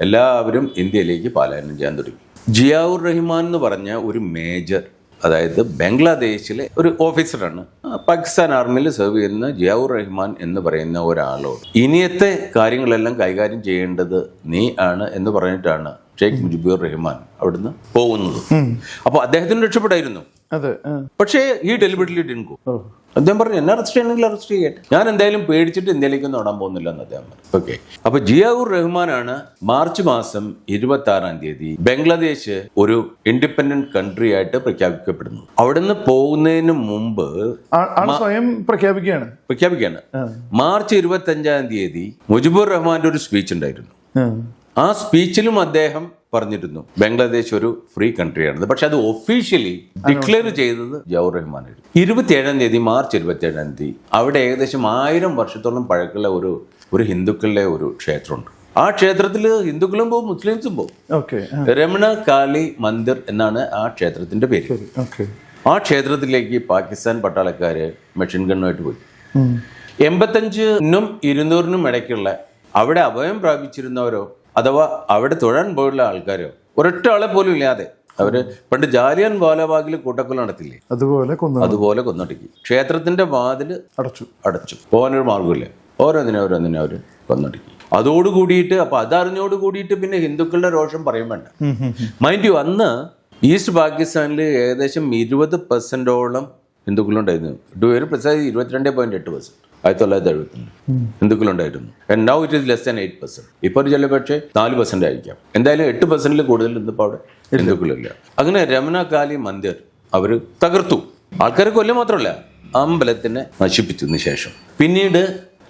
എല്ലാവരും ഇന്ത്യയിലേക്ക് പാലായനം ചെയ്യാൻ തുടങ്ങി. ജിയാവുർ റഹ്മാൻ എന്ന് പറഞ്ഞ ഒരു മേജർ അതായത് ബംഗ്ലാദേശിലെ ഒരു ഓഫീസറാണ്. പാകിസ്ഥാൻ ആർമിയിൽ സെർവ് ചെയ്യുന്ന ജിയാവുർ റഹ്മാൻ എന്ന് പറയുന്ന ഒരാളോട്. ഇനിയത്തെ കാര്യങ്ങളെല്ലാം കൈകാര്യം ചെയ്യേണ്ടത് നീ ആണ് എന്ന് പറഞ്ഞിട്ടാണ് ഷെയ്ഖ് മുജിബുർ റഹ്മാൻ അവിടുന്ന് പോകുന്നത്. അപ്പോൾ അദ്ദേഹത്തിന് രക്ഷപ്പെടായിരുന്നു. അതെ പക്ഷേ ഈ ഡെലിബറേറ്റ്ലി ഡിൻകോ അദ്ദേഹം പറഞ്ഞു എന്നെ അറസ്റ്റ് ചെയ്യണമെങ്കിൽ അറസ്റ്റ് ചെയ്യട്ടെ. ഞാൻ എന്തായാലും പേടിച്ചിട്ട് ഇന്ത്യയിലേക്കൊന്നും ഓടാൻ പോകുന്നില്ല എന്ന് അദ്ദേഹം പറഞ്ഞു. ഓക്കെ അപ്പൊ ജിയാവുർ റഹ്മാനാണ് മാർച്ച് മാസം ഇരുപത്തി ആറാം തീയതി ബംഗ്ലാദേശ് ഒരു ഇൻഡിപെൻഡന്റ് കൺട്രി ആയിട്ട് പ്രഖ്യാപിക്കപ്പെടുന്നു അവിടുന്ന് പോകുന്നതിന് മുമ്പ് സ്വയം പ്രഖ്യാപിക്കുകയാണ്. പ്രഖ്യാപിക്കുകയാണ്. മാർച്ച് ഇരുപത്തി അഞ്ചാം തീയതി മുജിബുർ റഹ്മാന്റെ ഒരു സ്പീച്ച് ഉണ്ടായിരുന്നു. ആ. സ്പീച്ചിലും അദ്ദേഹം പറഞ്ഞിരുന്നു. ബംഗ്ലാദേശ് ഒരു ഫ്രീ കൺട്രി ആണ് പക്ഷെ അത് ഒഫീഷ്യലി ഡിക്ലെയർ ചെയ്തത് ജവഹർ റഹ്മാൻ ഇരുപത്തിയേഴാം തീയതി മാർച്ച് ഇരുപത്തിയേഴാം തീയതി അവിടെ ഏകദേശം ആയിരം വർഷത്തോളം പഴക്കമുള്ള ഒരു ഒരു ഹിന്ദുക്കളുടെ ഒരു ക്ഷേത്രമുണ്ട്. ആ ക്ഷേത്രത്തിൽ ഹിന്ദുക്കളും പോകും മുസ്ലിംസും പോകും രമണ കാളി മന്ദിർ എന്നാണ് ആ ക്ഷേത്രത്തിന്റെ പേര്. ആ ക്ഷേത്രത്തിലേക്ക് പാകിസ്ഥാൻ പട്ടാളക്കാര് മെഷീൻ ഗണ്ണുമായിട്ട് പോയി. എൺപത്തഞ്ചിനും ഇരുന്നൂറിനും ഇടയ്ക്കുള്ള അവിടെ അഭയം പ്രാപിച്ചിരുന്നവരോ അഥവാ അവിടെ തൊഴാൻ പോയുള്ള ആൾക്കാരോ ഒരൊറ്റ ആളെ പോലും ഇല്ലാതെ അവർ പണ്ട് ജാലിയൻ വാലാബാഗിൽ കൂട്ടക്കൊല നടത്തില്ലേ? അതുപോലെ അതുപോലെ കൊന്നൊടുക്കി. ക്ഷേത്രത്തിന്റെ വാതിൽ അടച്ചു. അടച്ചു. പോകാനൊരു മാർഗമില്ല? ഓരോന്നിനെ ഓരോന്നിനെ അവർ കൊന്നൊടുക്കി. അതോട് കൂടിയിട്ട് അപ്പൊ അതറിഞ്ഞോട് കൂടിയിട്ട് പിന്നെ ഹിന്ദുക്കളുടെ രോഷം പറയും വേണ്ട. മൈൻഡ് യു അന്ന് ഈസ്റ്റ് പാകിസ്ഥാനിൽ ഏകദേശം ഇരുപത് പെർസെന്റോളം ഹിന്ദുക്കളുണ്ടായിരുന്നു. പ്രസാദ് ഇരുപത്തിരണ്ട് പോയിന്റ് എട്ട് പെർസെന്റ് ആയിരത്തി തൊള്ളായിരത്തി എഴുപത്തി ഹിന്ദുക്കളുണ്ടായിരുന്നു. Now it is less than eight percent ഇപ്പോൾ ചില പക്ഷേ നാല് പെർസെന്റ് ആയിരിക്കാം. എന്തായാലും എട്ട് പെർസെന്റിൽ കൂടുതൽ ഇന്നിപ്പോൾ അവിടെ ഹിന്ദുക്കളില്ല. അങ്ങനെ രമണകാലി മന്ദിർ അവർ തകർത്തു. ആൾക്കാരെ കൊല്ലം മാത്രമല്ല അമ്പലത്തിനെ നശിപ്പിച്ചതിന് ശേഷം. പിന്നീട്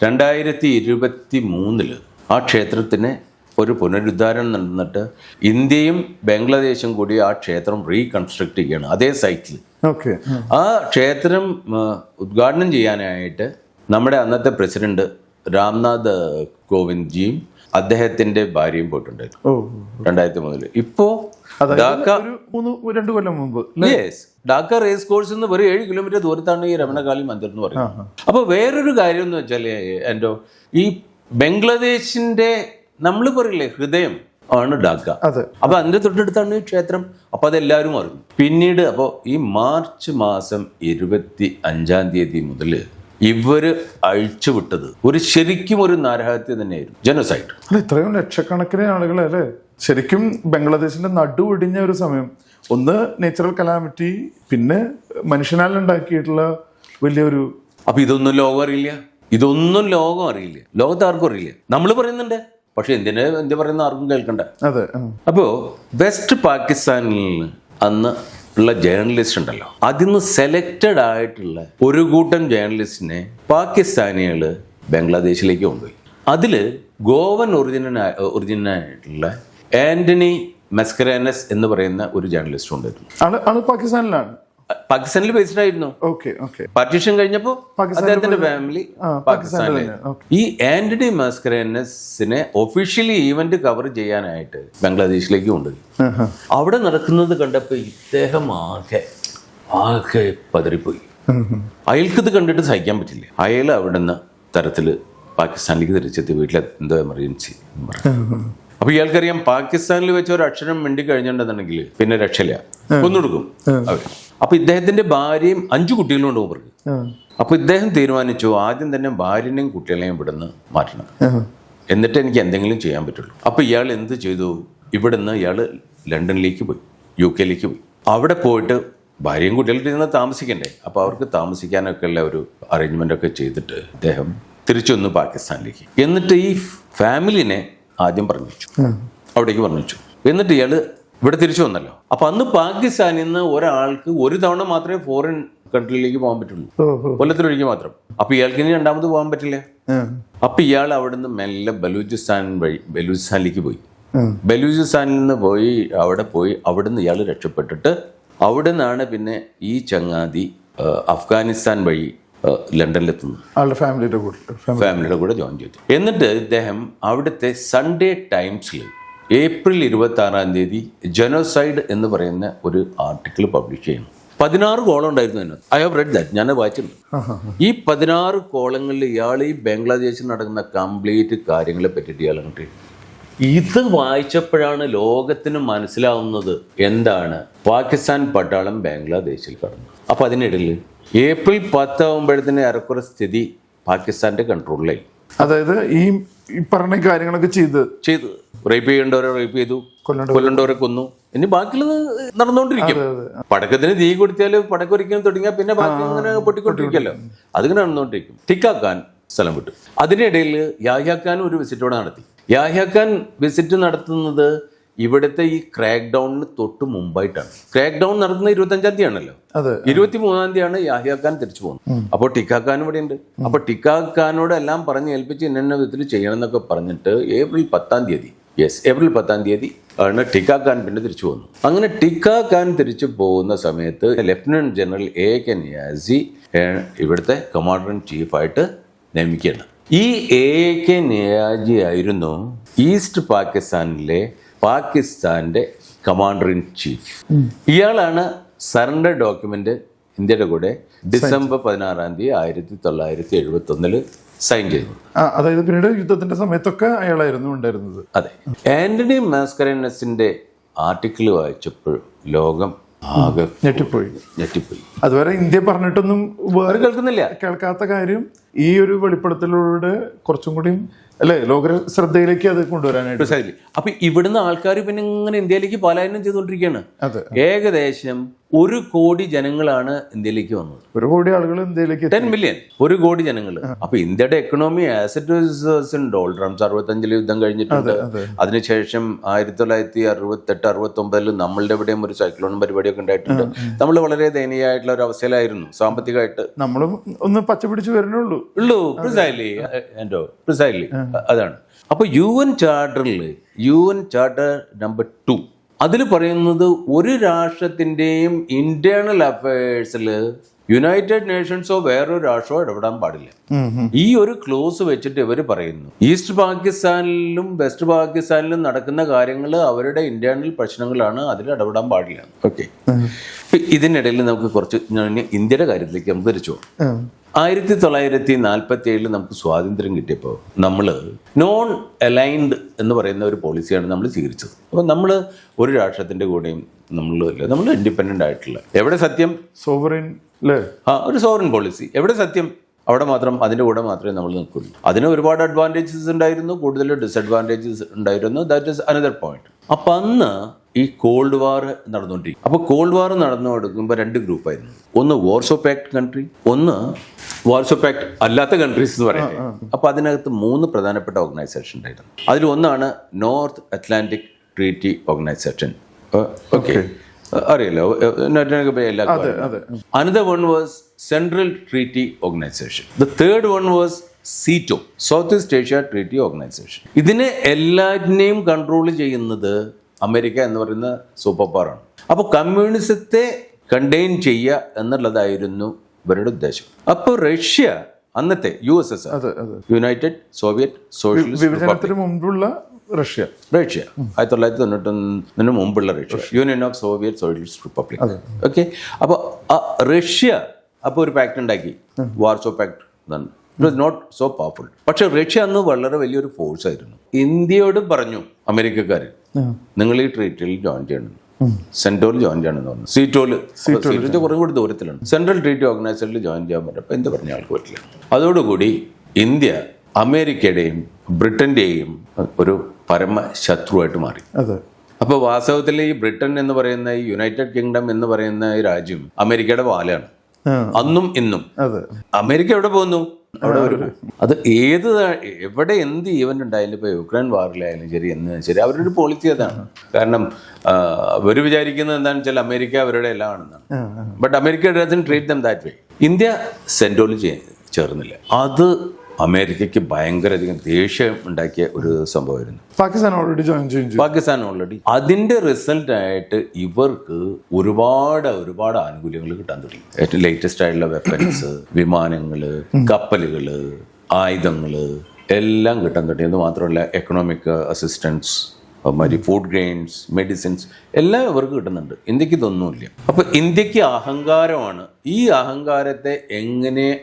രണ്ടായിരത്തി ഇരുപത്തി മൂന്നിൽ ആ ക്ഷേത്രത്തിന് ഒരു പുനരുദ്ധാരണം നടന്നിട്ട് ഇന്ത്യയും ബംഗ്ലാദേശും കൂടി ആ ക്ഷേത്രം റീകൺസ്ട്രക്ട് ചെയ്യുകയാണ് അതേ സൈറ്റിൽ. ആ ക്ഷേത്രം ഉദ്ഘാടനം ചെയ്യാനായിട്ട് നമ്മുടെ അന്നത്തെ പ്രസിഡന്റ് രാംനാഥ് കോവിന്ദ്ജിയും അദ്ദേഹത്തിന്റെ ഭാര്യയും പോയിട്ടുണ്ടായിരുന്നു. രണ്ടായിരത്തി മൂന്നിൽ. ഇപ്പോ ഡാക്ക രണ്ട് കൊല്ലം മുമ്പ് യെസ് ഡാക്ക റേസ് കോഴ്സ് എന്ന് വെറും ഏഴ് കിലോമീറ്റർ ദൂരത്താണ് ഈ രമണകാലി മന്ദിർ എന്ന് പറയുന്നത്. അപ്പോൾ വേറൊരു കാര്യം എന്ന് വെച്ചാൽ എന്റെ ഈ ബംഗ്ലാദേശിന്റെ നമ്മൾ പറയില്ലേ ഹൃദയം ആണ് ഡാക്ക അപ്പൊ അതിന്റെ തൊട്ടടുത്താണ് ഈ ക്ഷേത്രം. അപ്പൊ അതെല്ലാവരും അറിഞ്ഞു. പിന്നീട് അപ്പോൾ ഈ മാർച്ച് മാസം ഇരുപത്തി അഞ്ചാം തീയതി മുതൽ ഇവർ അഴിച്ചുവിട്ടത് ഒരു ശരിക്കും ഒരു നരഹത്യ തന്നെയായിരുന്നു. ജനസൈഡ് അല്ല ഇത്രയും ലക്ഷക്കണക്കിന് ആളുകൾ അല്ലേ? ശരിക്കും ബംഗ്ലാദേശിന്റെ നടു ഒടിഞ്ഞ ഒരു സമയം. ഒന്ന് നേച്ചുറൽ കലാമിറ്റി പിന്നെ മനുഷ്യനാൽ ഉണ്ടാക്കിയിട്ടുള്ള വലിയൊരു അപ്പൊ ഇതൊന്നും ലോകം അറിയില്ല. ഇതൊന്നും ലോകം അറിയില്ല. ലോകത്ത് ആർക്കും അറിയില്ല. നമ്മൾ പറയുന്നുണ്ട്. പക്ഷെ എന്തിനെ എന്ത് പറയുന്ന ആർക്കും കേൾക്കണ്ട. അതെ അപ്പോ വെസ്റ്റ് പാകിസ്ഥാനിൽ അന്ന് ഉള്ള ജേർണലിസ്റ്റ് ഉണ്ടല്ലോ. അതിന്ന് സെലക്റ്റഡ് ആയിട്ടുള്ള ഒരു കൂട്ടം ജേർണലിസ്റ്റിനെ പാകിസ്ഥാനികൾ ബംഗ്ലാദേശിലേക്ക് കൊണ്ടുപോയി. അതിൽ ഗോവൻ ഒറിജിനൽ ഒറിജിനലായിട്ടുള്ള ആന്റണി മെസ്കരാനസ് എന്ന് പറയുന്ന ഒരു ജേർണലിസ്റ്റ് ഉണ്ടായിരുന്നു. പാകിസ്ഥാനിലാണ്. പാകിസ്ഥാനിൽ ബേസ്ഡ് ആയിരുന്നു. പാർട്ടീഷൻ കഴിഞ്ഞപ്പോ അദ്ദേഹത്തിന്റെ ഫാമിലി പാകിസ്ഥാനിൽ. ഈ ആന്റണി മാസ്കറേനസിനെ ഒഫീഷ്യലി ഈവന്റ് കവർ ചെയ്യാനായിട്ട് ബംഗ്ലാദേശിലേക്ക് കൊണ്ടുപോയി അവിടെ നടക്കുന്നത് കണ്ടപ്പോ ഇദ്ദേഹം ആകെ ആകെ പതറിപ്പോയി. അയാൾക്കിത് കണ്ടിട്ട് സഹിക്കാൻ പറ്റില്ല. അയാൾ അവിടെ നിന്ന് തരത്തിൽ പാകിസ്ഥാനിലേക്ക് തിരിച്ചെത്തി. വീട്ടിലെ എന്തോ എമർജൻസി അപ്പൊ ഇയാൾക്കറിയാം പാകിസ്ഥാനിൽ വെച്ച് ഒരു അക്ഷരം മിണ്ടി കഴിഞ്ഞിട്ടുണ്ടെന്നുണ്ടെങ്കിൽ പിന്നെ രക്ഷയില്ല. കൊന്നൊടുക്കും. അവർ അപ്പൊ ഇദ്ദേഹത്തിന്റെ ഭാര്യയും അഞ്ചു കുട്ടികളും ഉണ്ട് അവർക്ക് ആ, അപ്പൊ ഇദ്ദേഹം തീരുമാനിച്ചു ആദ്യം തന്നെ ഭാര്യനെയും കുട്ടികളെയും ഇവിടുന്ന് മാറ്റണം. എന്നിട്ട് എനിക്ക് എന്തെങ്കിലും ചെയ്യാൻ പറ്റുള്ളൂ. അപ്പൊ ഇയാൾ എന്ത് ചെയ്തു? ഇവിടുന്ന് ഇയാൾ ലണ്ടനിലേക്ക് പോയി യു കെയിലേക്ക് പോയി. അവിടെ പോയിട്ട് ഭാര്യയും കുട്ടികളുടെ ഇരുന്ന് താമസിക്കണ്ടേ? അപ്പൊ അവർക്ക് താമസിക്കാനൊക്കെ ഉള്ള ഒരു അറേഞ്ച്മെന്റ് ഒക്കെ ചെയ്തിട്ട് അദ്ദേഹം തിരിച്ചു വന്നു പാകിസ്ഥാനിലേക്ക്. എന്നിട്ട് ഈ ഫാമിലിനെ ആദ്യം പറഞ്ഞു അവിടേക്ക് പറഞ്ഞു എന്നിട്ട് ഇയാൾ ഇവിടെ തിരിച്ചു വന്നല്ലോ. അപ്പൊ അന്ന് പാകിസ്ഥാനിൽ നിന്ന് ഒരാൾക്ക് ഒരു തവണ മാത്രമേ ഫോറിൻ കൺട്രിയിലേക്ക് പോകാൻ പറ്റുള്ളൂ. ഓ മാത്രം. അപ്പൊ ഇയാൾക്ക് ഇനി രണ്ടാമത് പോകാൻ പറ്റില്ല? അപ്പൊ ഇയാൾ അവിടുന്ന് മെല്ലെ ബലൂചിസ്ഥാൻ വഴി ബലൂചിസ്ഥാനിലേക്ക് പോയി. ബലൂചിസ്ഥാനിൽ നിന്ന് പോയി അവിടെ പോയി അവിടുന്ന് ഇയാൾ രക്ഷപ്പെട്ടിട്ട് അവിടെ നിന്നാണ് പിന്നെ ഈ ചങ്ങാതി അഫ്ഗാനിസ്ഥാൻ വഴി ആ, ലണ്ടനിലെത്തുന്നത് ആളുടെ ഫാമിലിയുടെ കൂടെ ഫാമിലിയുടെ കൂടെ. ജോയിൻ ചെയ്തു. എന്നിട്ട് ഇദ്ദേഹം അവിടുത്തെ സൺഡേ ടൈംസിൽ ഏപ്രിൽ ഇരുപത്തി ആറാം തീയതി ജനോസൈഡ് എന്ന് പറയുന്ന ഒരു ആർട്ടിക്കിൾ പബ്ലിഷ് ചെയ്യുന്നു. പതിനാറ് കോളം ഉണ്ടായിരുന്നു അതിനകത്ത്. ഐ ഹവ് റെഡ് ദാറ്റ് ഞാൻ വായിച്ചിട്ടുണ്ട്. ഈ പതിനാറ് കോളങ്ങളിൽ ഇയാൾ ഈ ബംഗ്ലാദേശിൽ നടക്കുന്ന കംപ്ലീറ്റ് കാര്യങ്ങളെ പറ്റിയിട്ട് ഇയാൾ അങ്ങോട്ട് ഇത് വായിച്ചപ്പോഴാണ് ലോകത്തിന് മനസ്സിലാവുന്നത് എന്താണ് പാകിസ്ഥാൻ പട്ടാളം ബംഗ്ലാദേശിൽ കടന്നു അപ്പം അതിനിടയിൽ ഏപ്രിൽ പത്താവുമ്പോഴത്തേന് ഏറെക്കുറെ സ്ഥിതി പാകിസ്ഥാന്റെ കൺട്രോളിലായി അതായത് ഈ ഈ പറഞ്ഞ കാര്യങ്ങളൊക്കെ ചെയ്ത് ചെയ്തു. റേപ്പ് ചെയ്യേണ്ടവരെ റേപ്പ് ചെയ്തു. കൊല്ലണ്ടവരെ കൊന്നു. ഇനി ബാക്കിയുള്ളത് നടന്നുകൊണ്ടിരിക്കും. പടക്കത്തിന് തീ കൊടുത്താൽ പടക്കൊരിക്കാൻ തുടങ്ങിയാൽ പിന്നെ ബാക്കി ഇങ്ങനെ പൊട്ടിക്കൊണ്ടിരിക്കല്ലോ അതിങ്ങനെ നടന്നുകൊണ്ടിരിക്കും. ടിക്കാക്കാൻ സ്ഥലം വിട്ടു. അതിനിടയിൽ യാഹ്യാഖാൻ ഒരു വിസിറ്റോടെ നടത്തി. യാഹ്യാഖാൻ വിസിറ്റ് നടത്തുന്നത് ഇവിടുത്തെ ഈ ക്രാക്ക് ഡൗണിന് തൊട്ട് മുമ്പായിട്ടാണ്. ക്രാക്ക് ഡൗൺ നടത്തുന്നത് ഇരുപത്തഞ്ചാം തീയതി ആണല്ലോ ഇരുപത്തി മൂന്നാം തീയതിയാണ് യാഹിയാഖാൻ തിരിച്ചു പോകുന്നത്. അപ്പോൾ ടിക്കാഖാൻ ഇവിടെ ഉണ്ട്. അപ്പൊ ടിക്കാഖാനോട് എല്ലാം പറഞ്ഞ് ഏൽപ്പിച്ച് ഇന്ന വിധത്തിൽ ചെയ്യണം എന്നൊക്കെ പറഞ്ഞിട്ട് ഏപ്രിൽ പത്താം തീയതി യെസ് ഏപ്രിൽ പത്താം തീയതി ആണ് ടിക്കാഖാൻ പിന്നെ തിരിച്ചു പോകുന്നു അങ്ങനെ ടിക്കാഖാൻ തിരിച്ചു പോകുന്ന സമയത്ത് lieutenant general A K Niazi ഇവിടുത്തെ കമാൻഡർ ഇൻ ചീഫായിട്ട് നിയമിക്കുകയാണ്. ഈ എ കെ നിയാജി ആയിരുന്നു ഈസ്റ്റ് പാകിസ്ഥാനിലെ പാകിസ്ഥാന്റെ കമാൻഡർ ഇൻ ചീഫ് ഇയാളാണ് സറണ്ടർ ഡോക്യുമെന്റ് ഇന്ത്യയുടെ കൂടെ ഡിസംബർ പതിനാറാം തീയതി ആയിരത്തി തൊള്ളായിരത്തി എഴുപത്തി ഒന്നിൽ സൈൻ ചെയ്തു അതായത് പിന്നീട് യുദ്ധത്തിന്റെ സമയത്തൊക്കെ അയാളായിരുന്നു ഉണ്ടായിരുന്നത്. അതെ. ആന്റണി മാസ്കരനസിന്റെ ആർട്ടിക്കിൾ വായിച്ചപ്പോൾ ലോകം ആകെ ഞെട്ടിപ്പോയി. ഞെട്ടിപ്പോയി. അതുവരെ ഇന്ത്യ പറഞ്ഞിട്ടൊന്നും വേറെ കേൾക്കുന്നില്ല. കേൾക്കാത്ത കാര്യം ഈ ഒരു വെളിപ്പെടുത്തലിലൂടെ കുറച്ചും കൂടിയും അല്ലെ? ലോക ശ്രദ്ധയിലേക്ക് അത് കൊണ്ടുവരാനായിട്ട്. ശരി അപ്പൊ ഇവിടുന്ന് ആൾക്കാർ പിന്നെ ഇങ്ങനെ ഇന്ത്യയിലേക്ക് പലായനം ചെയ്തുകൊണ്ടിരിക്കുകയാണ്. ഏകദേശം ഒരു കോടി ജനങ്ങളാണ് ഇന്ത്യയിലേക്ക് വന്നത്. ഒരു കോടി ആളുകൾ ഇന്ത്യയിലേക്ക്. Ten million. ഒരു കോടി ജനങ്ങൾ അപ്പൊ ഇന്ത്യയുടെ എക്കണോമി ആസറ്റ് ഡോളർ ടേംസ് അറുപത്തഞ്ചിൽ യുദ്ധം കഴിഞ്ഞിട്ടുണ്ട്. അതെ. അതിനുശേഷം ആയിരത്തി തൊള്ളായിരത്തി അറുപത്തെട്ട് അറുപത്തി ഒമ്പതിൽ നമ്മളുടെ എവിടെയും ഒരു സൈക്ലോൺ പരിപാടിയൊക്കെ ഉണ്ടായിട്ടുണ്ട്. നമ്മൾ വളരെ ദയനീയമായിട്ടുള്ള ഒരു അവസ്ഥയിലായിരുന്നു. സാമ്പത്തികമായിട്ട് നമ്മളും ഒന്ന് പച്ചപിടിച്ച് വരുന്നുള്ളൂ ഉള്ളൂ. പ്രിസൈലി എന്തോ? പ്രിസൈലി അതാണ്. അപ്പോൾ U N ചാർട്ടറിൽ U N charter number two അതിൽ പറയുന്നത് ഒരു രാഷ്ട്രത്തിന്റെയും ഇന്റേണൽ അഫയേഴ്സിൽ യുണൈറ്റഡ് നേഷൻസോ വേറൊരു രാഷ്ട്രമോ ഇടപെടാൻ പാടില്ല. ഈ ഒരു ക്ലോസ് വെച്ചിട്ട് ഇവർ പറയുന്നു. ഈസ്റ്റ് പാകിസ്ഥാനിലും വെസ്റ്റ് പാകിസ്ഥാനിലും നടക്കുന്ന കാര്യങ്ങൾ അവരുടെ ഇന്റേണൽ പ്രശ്നങ്ങളാണ്. അതിൽ ഇടപെടാൻ പാടില്ല. ഓക്കെ ഇതിനിടയിൽ നമുക്ക് കുറച്ച് ഇന്ത്യയുടെ കാര്യത്തിലേക്ക് നമുക്ക് തിരിച്ചു പോകാം ആയിരത്തി തൊള്ളായിരത്തി നാൽപ്പത്തി ഏഴിൽ നമുക്ക് സ്വാതന്ത്ര്യം കിട്ടിയപ്പോൾ നമ്മൾ നോൺ അലൈൻഡ് എന്ന് പറയുന്ന ഒരു പോളിസിയാണ് നമ്മൾ സ്വീകരിച്ചത്. അപ്പോൾ നമ്മൾ ഒരു രാഷ്ട്രത്തിന്റെ കൂടെയും നമ്മളില്ല നമ്മൾ ഇൻഡിപെൻഡന്റ് ആയിട്ടുള്ള എവിടെ സത്യം? സോവറിൻ ആ ഒരു സോവറിൻ പോളിസി എവിടെ സത്യം? അവിടെ മാത്രം അതിന്റെ കൂടെ മാത്രമേ നമ്മൾ നിൽക്കുള്ളൂ. അതിന് ഒരുപാട് അഡ്വാന്റേജസ് ഉണ്ടായിരുന്നു കൂടുതൽ ഡിസഡ്വാന്റേജസ് ഉണ്ടായിരുന്നു. ദാറ്റ് ഇസ് അനദർ പോയിന്റ് അപ്പം അന്ന് ഈ കോൾഡ് വാർ നടന്നുകൊണ്ടിരിക്കും. അപ്പോൾ കോൾഡ് വാർ നടന്നു കൊടുക്കുമ്പോൾ രണ്ട് ഗ്രൂപ്പായിരുന്നു ഒന്ന് വാർസോ പാക്ട് കൺട്രി ഒന്ന് വാർസോ പാക്ട് അല്ലാത്ത കൺട്രീസ് എന്ന് പറയുന്നത്. അപ്പോൾ അതിനകത്ത് മൂന്ന് പ്രധാനപ്പെട്ട ഓർഗനൈസേഷൻ ഉണ്ടായിരുന്നു. അതിൽ ഒന്നാണ് north Atlantic treaty organization okay അറിയാലോ നെറ്റിനൊക്കെ എല്ലാ Another one was Central Treaty Organization. The third one was SEATO south east Asia treaty organization ഇതിനെ എല്ലാറ്റിനെയും കൺട്രോൾ ചെയ്യുന്നത് അമേരിക്ക എന്ന് പറയുന്ന സൂപ്പർ പവറാണ് അപ്പോൾ കമ്മ്യൂണിസത്തെ കണ്ടെയ്ൻ ചെയ്യുക എന്നുള്ളതായിരുന്നു ഇവരുടെ ഉദ്ദേശം. അപ്പോൾ റഷ്യ അന്നത്തെ U S S united Soviet socialist മുമ്പുള്ള റഷ്യ. റഷ്യ. ആയിരത്തി തൊള്ളായിരത്തി തൊണ്ണൂറ്റൊന്നിന് മുമ്പുള്ള Russia. Union of Soviet socialist republic okay അപ്പോൾ റഷ്യ അപ്പോൾ ഒരു പാക്ട് ഉണ്ടാക്കി. Warsaw pact it was not so powerful പക്ഷെ റഷ്യ അന്ന് വളരെ വലിയൊരു ഫോഴ്സ് ആയിരുന്നു. ഇന്ത്യയോട് പറഞ്ഞു അമേരിക്കക്കാർ നിങ്ങൾ ഈ ട്രീറ്റിൽ ജോയിൻ ചെയ്യണം. സെന്റോറിൽ ജോയിൻ ചെയ്യണം ചെയ്യണമെന്ന് പറഞ്ഞു. സീറ്റോൽ സീറ്റോൽ കുറേ കൂടി ദൂരത്തിലാണ് സെൻട്രൽ ട്രീറ്റി ഓർഗനൈസേഷനിൽ ജോയിൻ ചെയ്യാൻ പറ്റും എന്ത് പറഞ്ഞ ആൾക്ക് പറ്റില്ല. അതോടുകൂടി ഇന്ത്യ അമേരിക്കയുടെയും ബ്രിട്ടന്റെയും ഒരു പരമ ശത്രുവായിട്ട് മാറി. അതെ. അപ്പോൾ വാസ്തവത്തിൽ ഈ ബ്രിട്ടൻ എന്ന് പറയുന്ന ഈ യുണൈറ്റഡ് കിങ്ഡം എന്ന് പറയുന്ന ഈ രാജ്യം അമേരിക്കയുടെ വാലാണ്. അന്നും ഇന്നും. അമേരിക്ക എവിടെ പോകുന്നു? അവിടെ ഒരു അത് ഏത് എവിടെ എന്ത് ഈവന്റ് ഉണ്ടായാലും ഇപ്പോൾ യുക്രൈൻ വാറിലായാലും ശരി എന്ന് ശരി അവരുടെ പോളിസി അതാണ്. കാരണം അവർ വിചാരിക്കുന്നത് എന്താണെന്ന് വെച്ചാൽ അമേരിക്ക അവരുടെ എല്ലാം ആണെന്നാണ്. But America doesn't treat them that way India സെന്റോളിൽ ചേർന്നില്ല. അത് അമേരിക്കയ്ക്ക് ഭയങ്കര അധികം ദേഷ്യം ഉണ്ടാക്കിയ ഒരു സംഭവമായിരുന്നു. പാകിസ്ഥാൻ ഓൾറെഡി ജോയിൻ ചെയ്യും പാകിസ്ഥാൻ ഓൾറെഡി അതിന്റെ റിസൾട്ട് ആയിട്ട് ഇവർക്ക് ഒരുപാട് ഒരുപാട് ആനുകൂല്യങ്ങൾ കിട്ടാൻ തുടങ്ങി. ഏറ്റവും ലേറ്റസ്റ്റ് ആയിട്ടുള്ള വെപ്പൻസ് വിമാനങ്ങൾ കപ്പലുകൾ ആയുധങ്ങൾ എല്ലാം കിട്ടാൻ തുടങ്ങി. അത് മാത്രമല്ല എക്കണോമിക് അസിസ്റ്റൻസ് മതി ഫുഡ് ഗ്രെയിൻസ് മെഡിസിൻസ് എല്ലാം ഇവർക്ക് കിട്ടുന്നുണ്ട്. ഇന്ത്യയ്ക്ക് ഇതൊന്നുമില്ല. അപ്പോൾ ഇന്ത്യയ്ക്ക് അഹങ്കാരമാണ്. ഈ അഹങ്കാരത്തെ എങ്ങനെ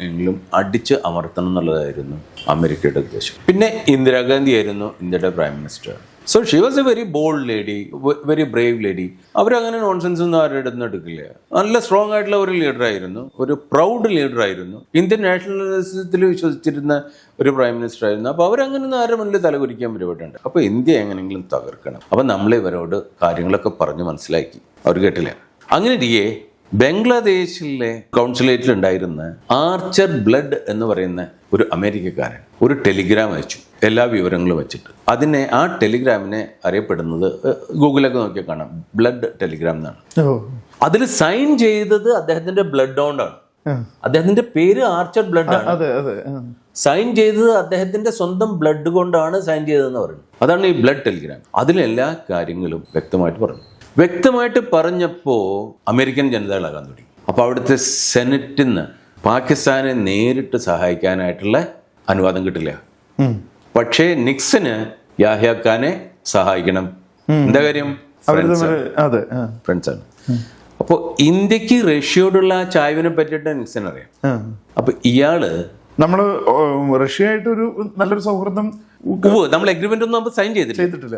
എങ്കിലും അടിച്ച് അമർത്തണം എന്നുള്ളതായിരുന്നു അമേരിക്കയുടെ ഉദ്ദേശം. പിന്നെ ഇന്ദിരാഗാന്ധി ആയിരുന്നു ഇന്ത്യയുടെ prime minister so she was a very bold lady very brave lady അവരങ്ങനെ നോൺസെൻസ് ഒന്നും ആരുടെ അടുത്ത് എടുക്കില്ല. നല്ല സ്ട്രോങ് ആയിട്ടുള്ള ഒരു ലീഡർ ആയിരുന്നു. ഒരു പ്രൗഡ് ലീഡർ ആയിരുന്നു. ഇന്ത്യൻ നാഷണലിസത്തിൽ വിശ്വസിച്ചിരുന്ന ഒരു പ്രൈം മിനിസ്റ്റർ ആയിരുന്നു. അപ്പോൾ അവരങ്ങനെ ആരുടെ മുന്നിൽ തലകുരിക്കാൻ പരിപാടിയുണ്ട്. അപ്പോൾ ഇന്ത്യ എങ്ങനെങ്കിലും തകർക്കണം. അപ്പോൾ നമ്മൾ ഇവരോട് കാര്യങ്ങളൊക്കെ പറഞ്ഞ് മനസ്സിലാക്കി. അവർ കേട്ടില്ല? അങ്ങനെ ഇരിക്കെ ബംഗ്ലാദേശിലെ കൗൺസിലേറ്റിൽ ഉണ്ടായിരുന്ന ആർച്ചർ ബ്ലഡ് എന്ന് പറയുന്ന ഒരു അമേരിക്കക്കാരൻ ഒരു ടെലിഗ്രാം അയച്ചു. എല്ലാ വിവരങ്ങളും വെച്ചിട്ട്. അതിനെ ആ ടെലിഗ്രാമിനെ അറിയപ്പെടുന്നത് ഗൂഗിളൊക്കെ നോക്കിയാൽ കാണാം. ബ്ലഡ് ടെലിഗ്രാം എന്നാണ്. അതിൽ സൈൻ ചെയ്തത് അദ്ദേഹത്തിന്റെ ബ്ലഡ് കൊണ്ടാണ് അദ്ദേഹത്തിന്റെ പേര് ആർച്ചർ ബ്ലഡ് ആണ്. സൈൻ ചെയ്തത് അദ്ദേഹത്തിന്റെ സ്വന്തം ബ്ലഡ് കൊണ്ടാണ് സൈൻ ചെയ്തതെന്ന് പറയുന്നത്. അതാണ് ഈ ബ്ലഡ് ടെലിഗ്രാം. അതിലെല്ലാ കാര്യങ്ങളും വ്യക്തമായിട്ട് പറഞ്ഞു. വ്യക്തമായിട്ട് പറഞ്ഞപ്പോൾ അമേരിക്കൻ ജനതകളാകാൻ തുടങ്ങി. അപ്പോൾ അവിടുത്തെ സെനറ്റിൽ നിന്ന് പാകിസ്ഥാനെ നേരിട്ട് സഹായിക്കാനായിട്ടുള്ള അനുവാദം കിട്ടില്ല. പക്ഷേ നിക്സന് യാഹ്യ ഖാനെ സഹായിക്കണം. എന്താ കാര്യം? അവർ അതെ ആ. ഫ്രണ്ട്സാണ്. അപ്പോൾ ഇന്ത്യയ്ക്ക് റഷ്യയോടുള്ള ആ ചായ്വിനെ പറ്റിയിട്ട് നിക്സൻ അറിയാം. അപ്പൊ ഇയാൾ നമ്മൾ റഷ്യയായിട്ടൊരു നല്ലൊരു സൗഹൃദം നമ്മൾ എഗ്രിമെന്റ് ഒന്നും സൈൻ ചെയ്തിട്ടില്ല.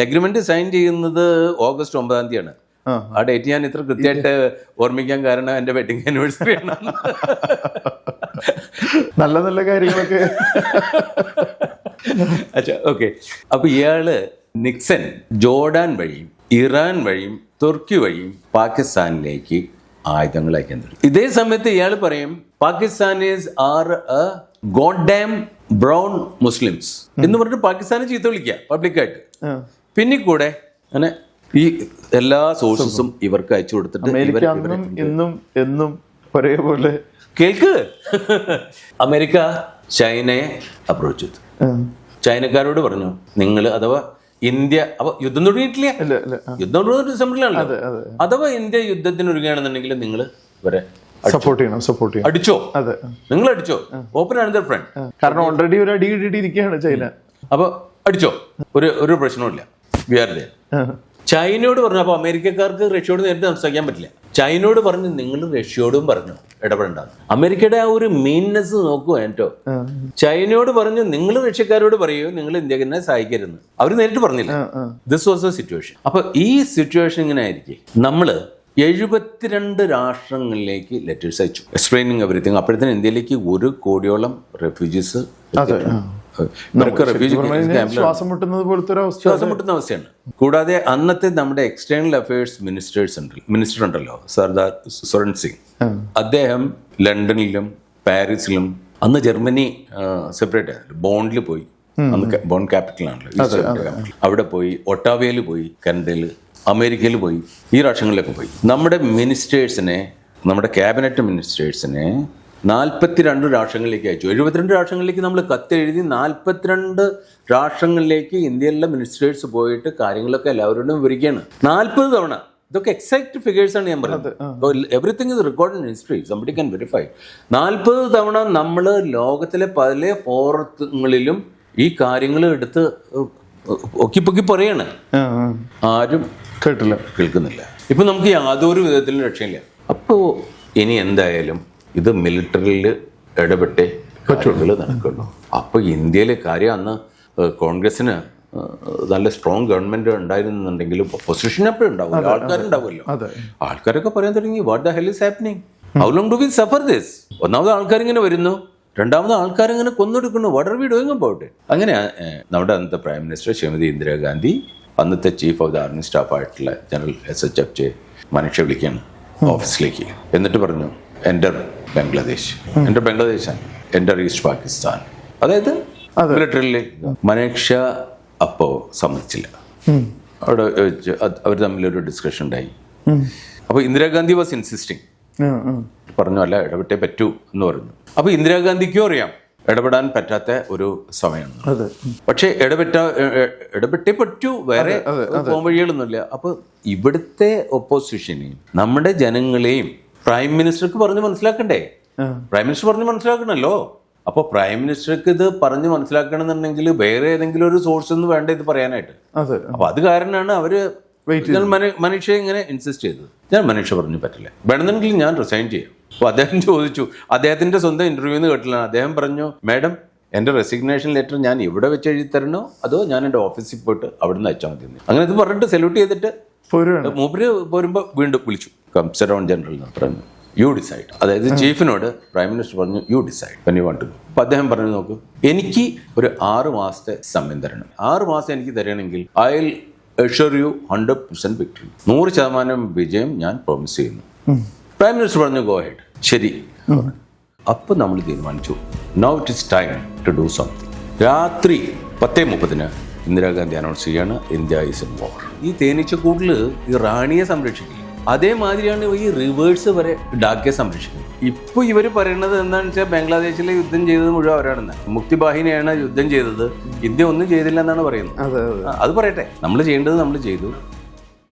എഗ്രിമെന്റ് സൈൻ ചെയ്യുന്നത് ഓഗസ്റ്റ് ഒമ്പതാം തീയതിയാണ്. ആ. ഡേറ്റ് ഞാൻ ഇത്ര കൃത്യമായിട്ട് ഓർമ്മിക്കാൻ കാരണം എന്റെ വെഡിങ് ആനിവേഴ്സറി ആണ്. നല്ല നല്ല കാര്യങ്ങളൊക്കെ. അച്ഛാ ഓക്കെ അപ്പൊ ഇയാൾ നിക്സൻ ജോർഡാൻ വഴിയും ഇറാൻ വഴിയും തുർക്കി വഴിയും പാകിസ്ഥാനിലേക്ക് ആയുധങ്ങൾ അയക്കാൻ തുടങ്ങി. ഇതേ സമയത്ത് ഇയാൾ പറയും Pakistanis are a god damn brown Muslims എന്ന് പറഞ്ഞിട്ട് പാകിസ്ഥാനെ ചീത്ത വിളിക്കുക പബ്ലിക്കായിട്ട്. പിന്നെ കൂടെ അങ്ങനെ ഈ എല്ലാ സോഴ്സസും ഇവർക്ക് അയച്ചു കൊടുത്തിട്ട് ഇന്നും എന്നും ഒരേപോലെ കേൾക്ക്. അമേരിക്ക ചൈനയെ അപ്രോച്ച് ചെയ്തു. ചൈനക്കാരോട് പറഞ്ഞു നിങ്ങൾ അഥവാ ഇന്ത്യ അപ്പൊ യുദ്ധം തുടങ്ങിയിട്ടില്ല. യുദ്ധം ഡിസംബറിലാണല്ലോ അഥവാ ഇന്ത്യ യുദ്ധത്തിന് ഒരുങ്ങുകയാണെന്നുണ്ടെങ്കിൽ നിങ്ങൾ ഇവരെ സപ്പോർട്ട് ചെയ്യണം സപ്പോർട്ട് ചെയ്യണം. അടിച്ചോ? അതെ. നിങ്ങൾ അടിച്ചോ ഓപ്പൺ ആണ് ഫ്രണ്ട് കാരണം ഓൾറെഡി ഒരു അടി കിട്ടിയിട്ടിരിക്കുകയാണ് ചൈന. അപ്പൊ അടിച്ചോ? ഒരു ഒരു പ്രശ്നവുമില്ല വി ആർ there. ചൈനയോട് പറഞ്ഞു അപ്പോൾ അമേരിക്കക്കാർക്ക് റഷ്യയോട് നേരിട്ട് സംസാരിക്കാൻ പറ്റില്ല. ചൈനയോട് പറഞ്ഞു നിങ്ങൾ റഷ്യയോടും പറഞ്ഞു ഇടപെടേണ്ട അമേരിക്കയുടെ ആ ഒരു മീൻനെസ് നോക്കുക കേട്ടോ ചൈനയോട് പറഞ്ഞു നിങ്ങൾ റഷ്യക്കാരോട് പറയൂ നിങ്ങൾ ഇന്ത്യക്കാരനെ സഹായിക്കരുത് അവർ നേരിട്ട് പറഞ്ഞില്ല. ദിസ് വാസ് എ സിറ്റുവേഷൻ അപ്പൊ ഈ സിറ്റുവേഷൻ ഇങ്ങനെ ആയിരിക്കും. നമ്മൾ എഴുപത്തിരണ്ട് രാഷ്ട്രങ്ങളിലേക്ക് ലെറ്റേഴ്സ് അയച്ചു എക്സ്പ്ലെയിനിങ് എവറിത്തിങ് അപ്പോഴത്തേന് ഇന്ത്യയിലേക്ക് ഒരു കോടിയോളം റെഫ്യൂജീസ് ശ്വാസം മുട്ടുന്നത് പോലത്തെ ഒരു അവസ്ഥ. ശ്വാസം മുട്ടുന്ന അവസ്ഥയാണ്. കൂടാതെ അന്നത്തെ നമ്മുടെ എക്സ്റ്റേണൽ അഫയേഴ്സ് മിനിസ്റ്റേഴ്സ് ഉണ്ട് മിനിസ്റ്റർ ഉണ്ടല്ലോ. സർദാർ സുരൺ സിംഗ്. അദ്ദേഹം ലണ്ടനിലും പാരീസിലും അന്ന് ജർമ്മനി സെപ്പറേറ്റ് ആയിരുന്നു ബോണ്ടിൽ പോയി. അന്ന് ബോൺ ക്യാപിറ്റലാണല്ലോ അവിടെ പോയി ഒട്ടാവയിൽ പോയി കനഡയിൽ അമേരിക്കയിൽ പോയി ഈ രാഷ്ട്രങ്ങളിലൊക്കെ പോയി നമ്മുടെ മിനിസ്റ്റേഴ്സിനെ നമ്മുടെ ക്യാബിനറ്റ് മിനിസ്റ്റേഴ്സിനെ നാൽപ്പത്തിരണ്ട് രാഷ്ട്രങ്ങളിലേക്ക് അയച്ചു എഴുപത്തിരണ്ട് രാഷ്ട്രങ്ങളിലേക്ക് നമ്മൾ കത്തെഴുതി നാൽപ്പത്തിരണ്ട് രാഷ്ട്രങ്ങളിലേക്ക് ഇന്ത്യയിലെ മിനിസ്റ്റേഴ്സ് പോയിട്ട് കാര്യങ്ങളൊക്കെ എല്ലാവരോടും വിവരിക്കുകയാണ് നാൽപ്പത് തവണ ഇതൊക്കെ എക്സാക്ട് ഫിഗേഴ്സ് ആണ് ഞാൻ പറയുന്നത് everything is record in history somebody can verify നാൽപ്പത് തവണ നമ്മൾ ലോകത്തിലെ പല ഫോറങ്ങളിലും ഈ കാര്യങ്ങൾ എടുത്ത് ഒക്കി പൊക്കി പറയാണ്. ആരും കേട്ടില്ല. കേൾക്കുന്നില്ല. ഇപ്പൊ നമുക്ക് യാതൊരു വിധത്തിലും രക്ഷയില്ല. അപ്പോൾ ഇനി എന്തായാലും ഇത് മിലിറ്ററിയിൽ ഇടപെട്ടേ കാര്യങ്ങൾ നടക്കുള്ളൂ. അപ്പോൾ ഇന്ത്യയിലെ കാര്യം അന്ന് കോൺഗ്രസ്സിന് കോൺഗ്രസിന് നല്ല സ്ട്രോങ് ഗവൺമെന്റ് ഉണ്ടായിരുന്നുണ്ടെങ്കിലും പൊസിഷൻ എപ്പോഴും ഉണ്ടാവില്ല. ആൾക്കാരുണ്ടാവുമല്ലോ ആൾക്കാരൊക്കെ പറയാൻ തുടങ്ങി what the hell is happening how long do we suffer this ഒന്നാമത് ആൾക്കാർ ഇങ്ങനെ വരുന്നു. രണ്ടാമത് ആൾക്കാർ ഇങ്ങനെ കൊന്നെടുക്കുന്നു what are we doing about അങ്ങനെ നമ്മുടെ അന്നത്തെ പ്രൈം മിനിസ്റ്റർ ശ്രീമതി ഇന്ദിരാഗാന്ധി അന്നത്തെ chief of the army staff ആയിട്ടുള്ള general S H F J മനുഷ്യ വിളിക്കുകയാണ് ഓഫീസിലേക്ക് എന്നിട്ട് പറഞ്ഞു എന്റെ ബംഗ്ലാദേശ്. എന്റെ ബംഗ്ലാദേശാണ്. എന്റെ ഈസ്റ്റ് പാകിസ്ഥാൻ അതായത് മിലിറ്ററിയിലേക്ക് മനേക്ഷ അപ്പോ സമ്മതിച്ചില്ല. അവിടെ വെച്ച് അവർ തമ്മിലൊരു ഡിസ്കഷൻ ഉണ്ടായി. അപ്പോൾ ഇന്ദിരാഗാന്ധി വാസ് ആ. പറഞ്ഞു അല്ല ഇടപെട്ടേ പറ്റൂ എന്ന് പറഞ്ഞു. അപ്പോൾ ഇന്ദിരാഗാന്ധിക്കും അറിയാം. ഇടപെടാൻ പറ്റാത്ത ഒരു സമയമാണ് പക്ഷേ ഇടപെട്ട ഇടപെട്ടേ പറ്റൂ. വേറെ പോകാൻ വഴികളൊന്നുമില്ല. അപ്പോൾ ഇവിടുത്തെ ഒപ്പോസിഷനെയും നമ്മുടെ ജനങ്ങളെയും പ്രൈം മിനിസ്റ്റർക്ക് പറഞ്ഞ് മനസ്സിലാക്കണ്ടേ? പ്രൈം മിനിസ്റ്റർ പറഞ്ഞ് മനസ്സിലാക്കണല്ലോ. അപ്പോൾ പ്രൈം മിനിസ്റ്റർക്ക് ഇത് പറഞ്ഞ് മനസ്സിലാക്കണമെന്നുണ്ടെങ്കിൽ വേറെ ഏതെങ്കിലും ഒരു സോഴ്സ് ഒന്നും വേണ്ട ഇത് പറയാനായിട്ട്. അതെ. അപ്പൊ അത് കാരണമാണ് അവർ മനുഷ്യ ഇങ്ങനെ ഇൻസിസ്റ്റ് ചെയ്തത്. ഞാൻ മനുഷ്യ പറഞ്ഞു പറ്റില്ല. വേണമെന്നെങ്കിൽ ഞാൻ റിസൈൻ ചെയ്യാം. അപ്പൊ അദ്ദേഹം ചോദിച്ചു അദ്ദേഹത്തിന്റെ സ്വന്തം ഇന്റർവ്യൂന്ന് കേട്ടില്ല. അദ്ദേഹം പറഞ്ഞു മാഡം എന്റെ റെസിഗ്നേഷൻ ലെറ്റർ ഞാൻ ഇവിടെ വെച്ച് എഴുതി തരണോ? അതോ ഞാൻ എന്റെ ഓഫീസിൽ പോയിട്ട് അവിടെ നിന്ന് അയച്ചാൽ മതി? അങ്ങനെ ഇത് പറഞ്ഞിട്ട് സല്യൂട്ട് ചെയ്തിട്ട് മൂപ്പര് പോരുമ്പോൾ വീണ്ടും വിളിച്ചു. കംസർ ഓൺ ജനറൽ എന്ന് പറഞ്ഞു. യു ഡിസൈഡ് അതായത് ചീഫിനോട് പ്രൈം മിനിസ്റ്റർ പറഞ്ഞു you decide when you want to അപ്പൊ അദ്ദേഹം പറഞ്ഞു നോക്കൂ എനിക്ക് ഒരു ആറ് മാസത്തെ സമയം തരണം. ആറ് മാസം എനിക്ക് തരണമെങ്കിൽ I assure you hundred percent victory നൂറ് ശതമാനം വിജയം ഞാൻ പ്രോമിസ് ചെയ്യുന്നു. പ്രൈം മിനിസ്റ്റർ പറഞ്ഞു ഗോ ഹെഡ് ശരി. അപ്പൊ നമ്മൾ തീരുമാനിച്ചു. Now it is time to do something രാത്രി പത്തേ മുപ്പതിന് ഇന്ദിരാഗാന്ധി അനൗൺസ് ചെയ്യാണ് ഇന്ത്യ ഈസ് ഇൻ വാർ ഈ തേനീച്ചക്കൂട്ടിൽ ഈ റാണിയെ സംരക്ഷിക്കില്ല അതേമാതിരിയാണ് ഈ റിവേഴ്സ് വരെ ഡാക്കിയെ സംരക്ഷിക്കുന്നത് ഇപ്പൊ ഇവർ പറയുന്നത് എന്താണെന്ന് വെച്ചാൽ ബംഗ്ലാദേശിലെ യുദ്ധം ചെയ്തത് മുഴുവൻ അവരാണെന്ന്. മുക്തിബാഹിനിയാണ് യുദ്ധം ചെയ്തത്. ഇന്ത്യ ഒന്നും ചെയ്തില്ല എന്നാണ് പറയുന്നത്. അത് പറയട്ടെ. നമ്മൾ ചെയ്യേണ്ടത് നമ്മൾ ചെയ്തു.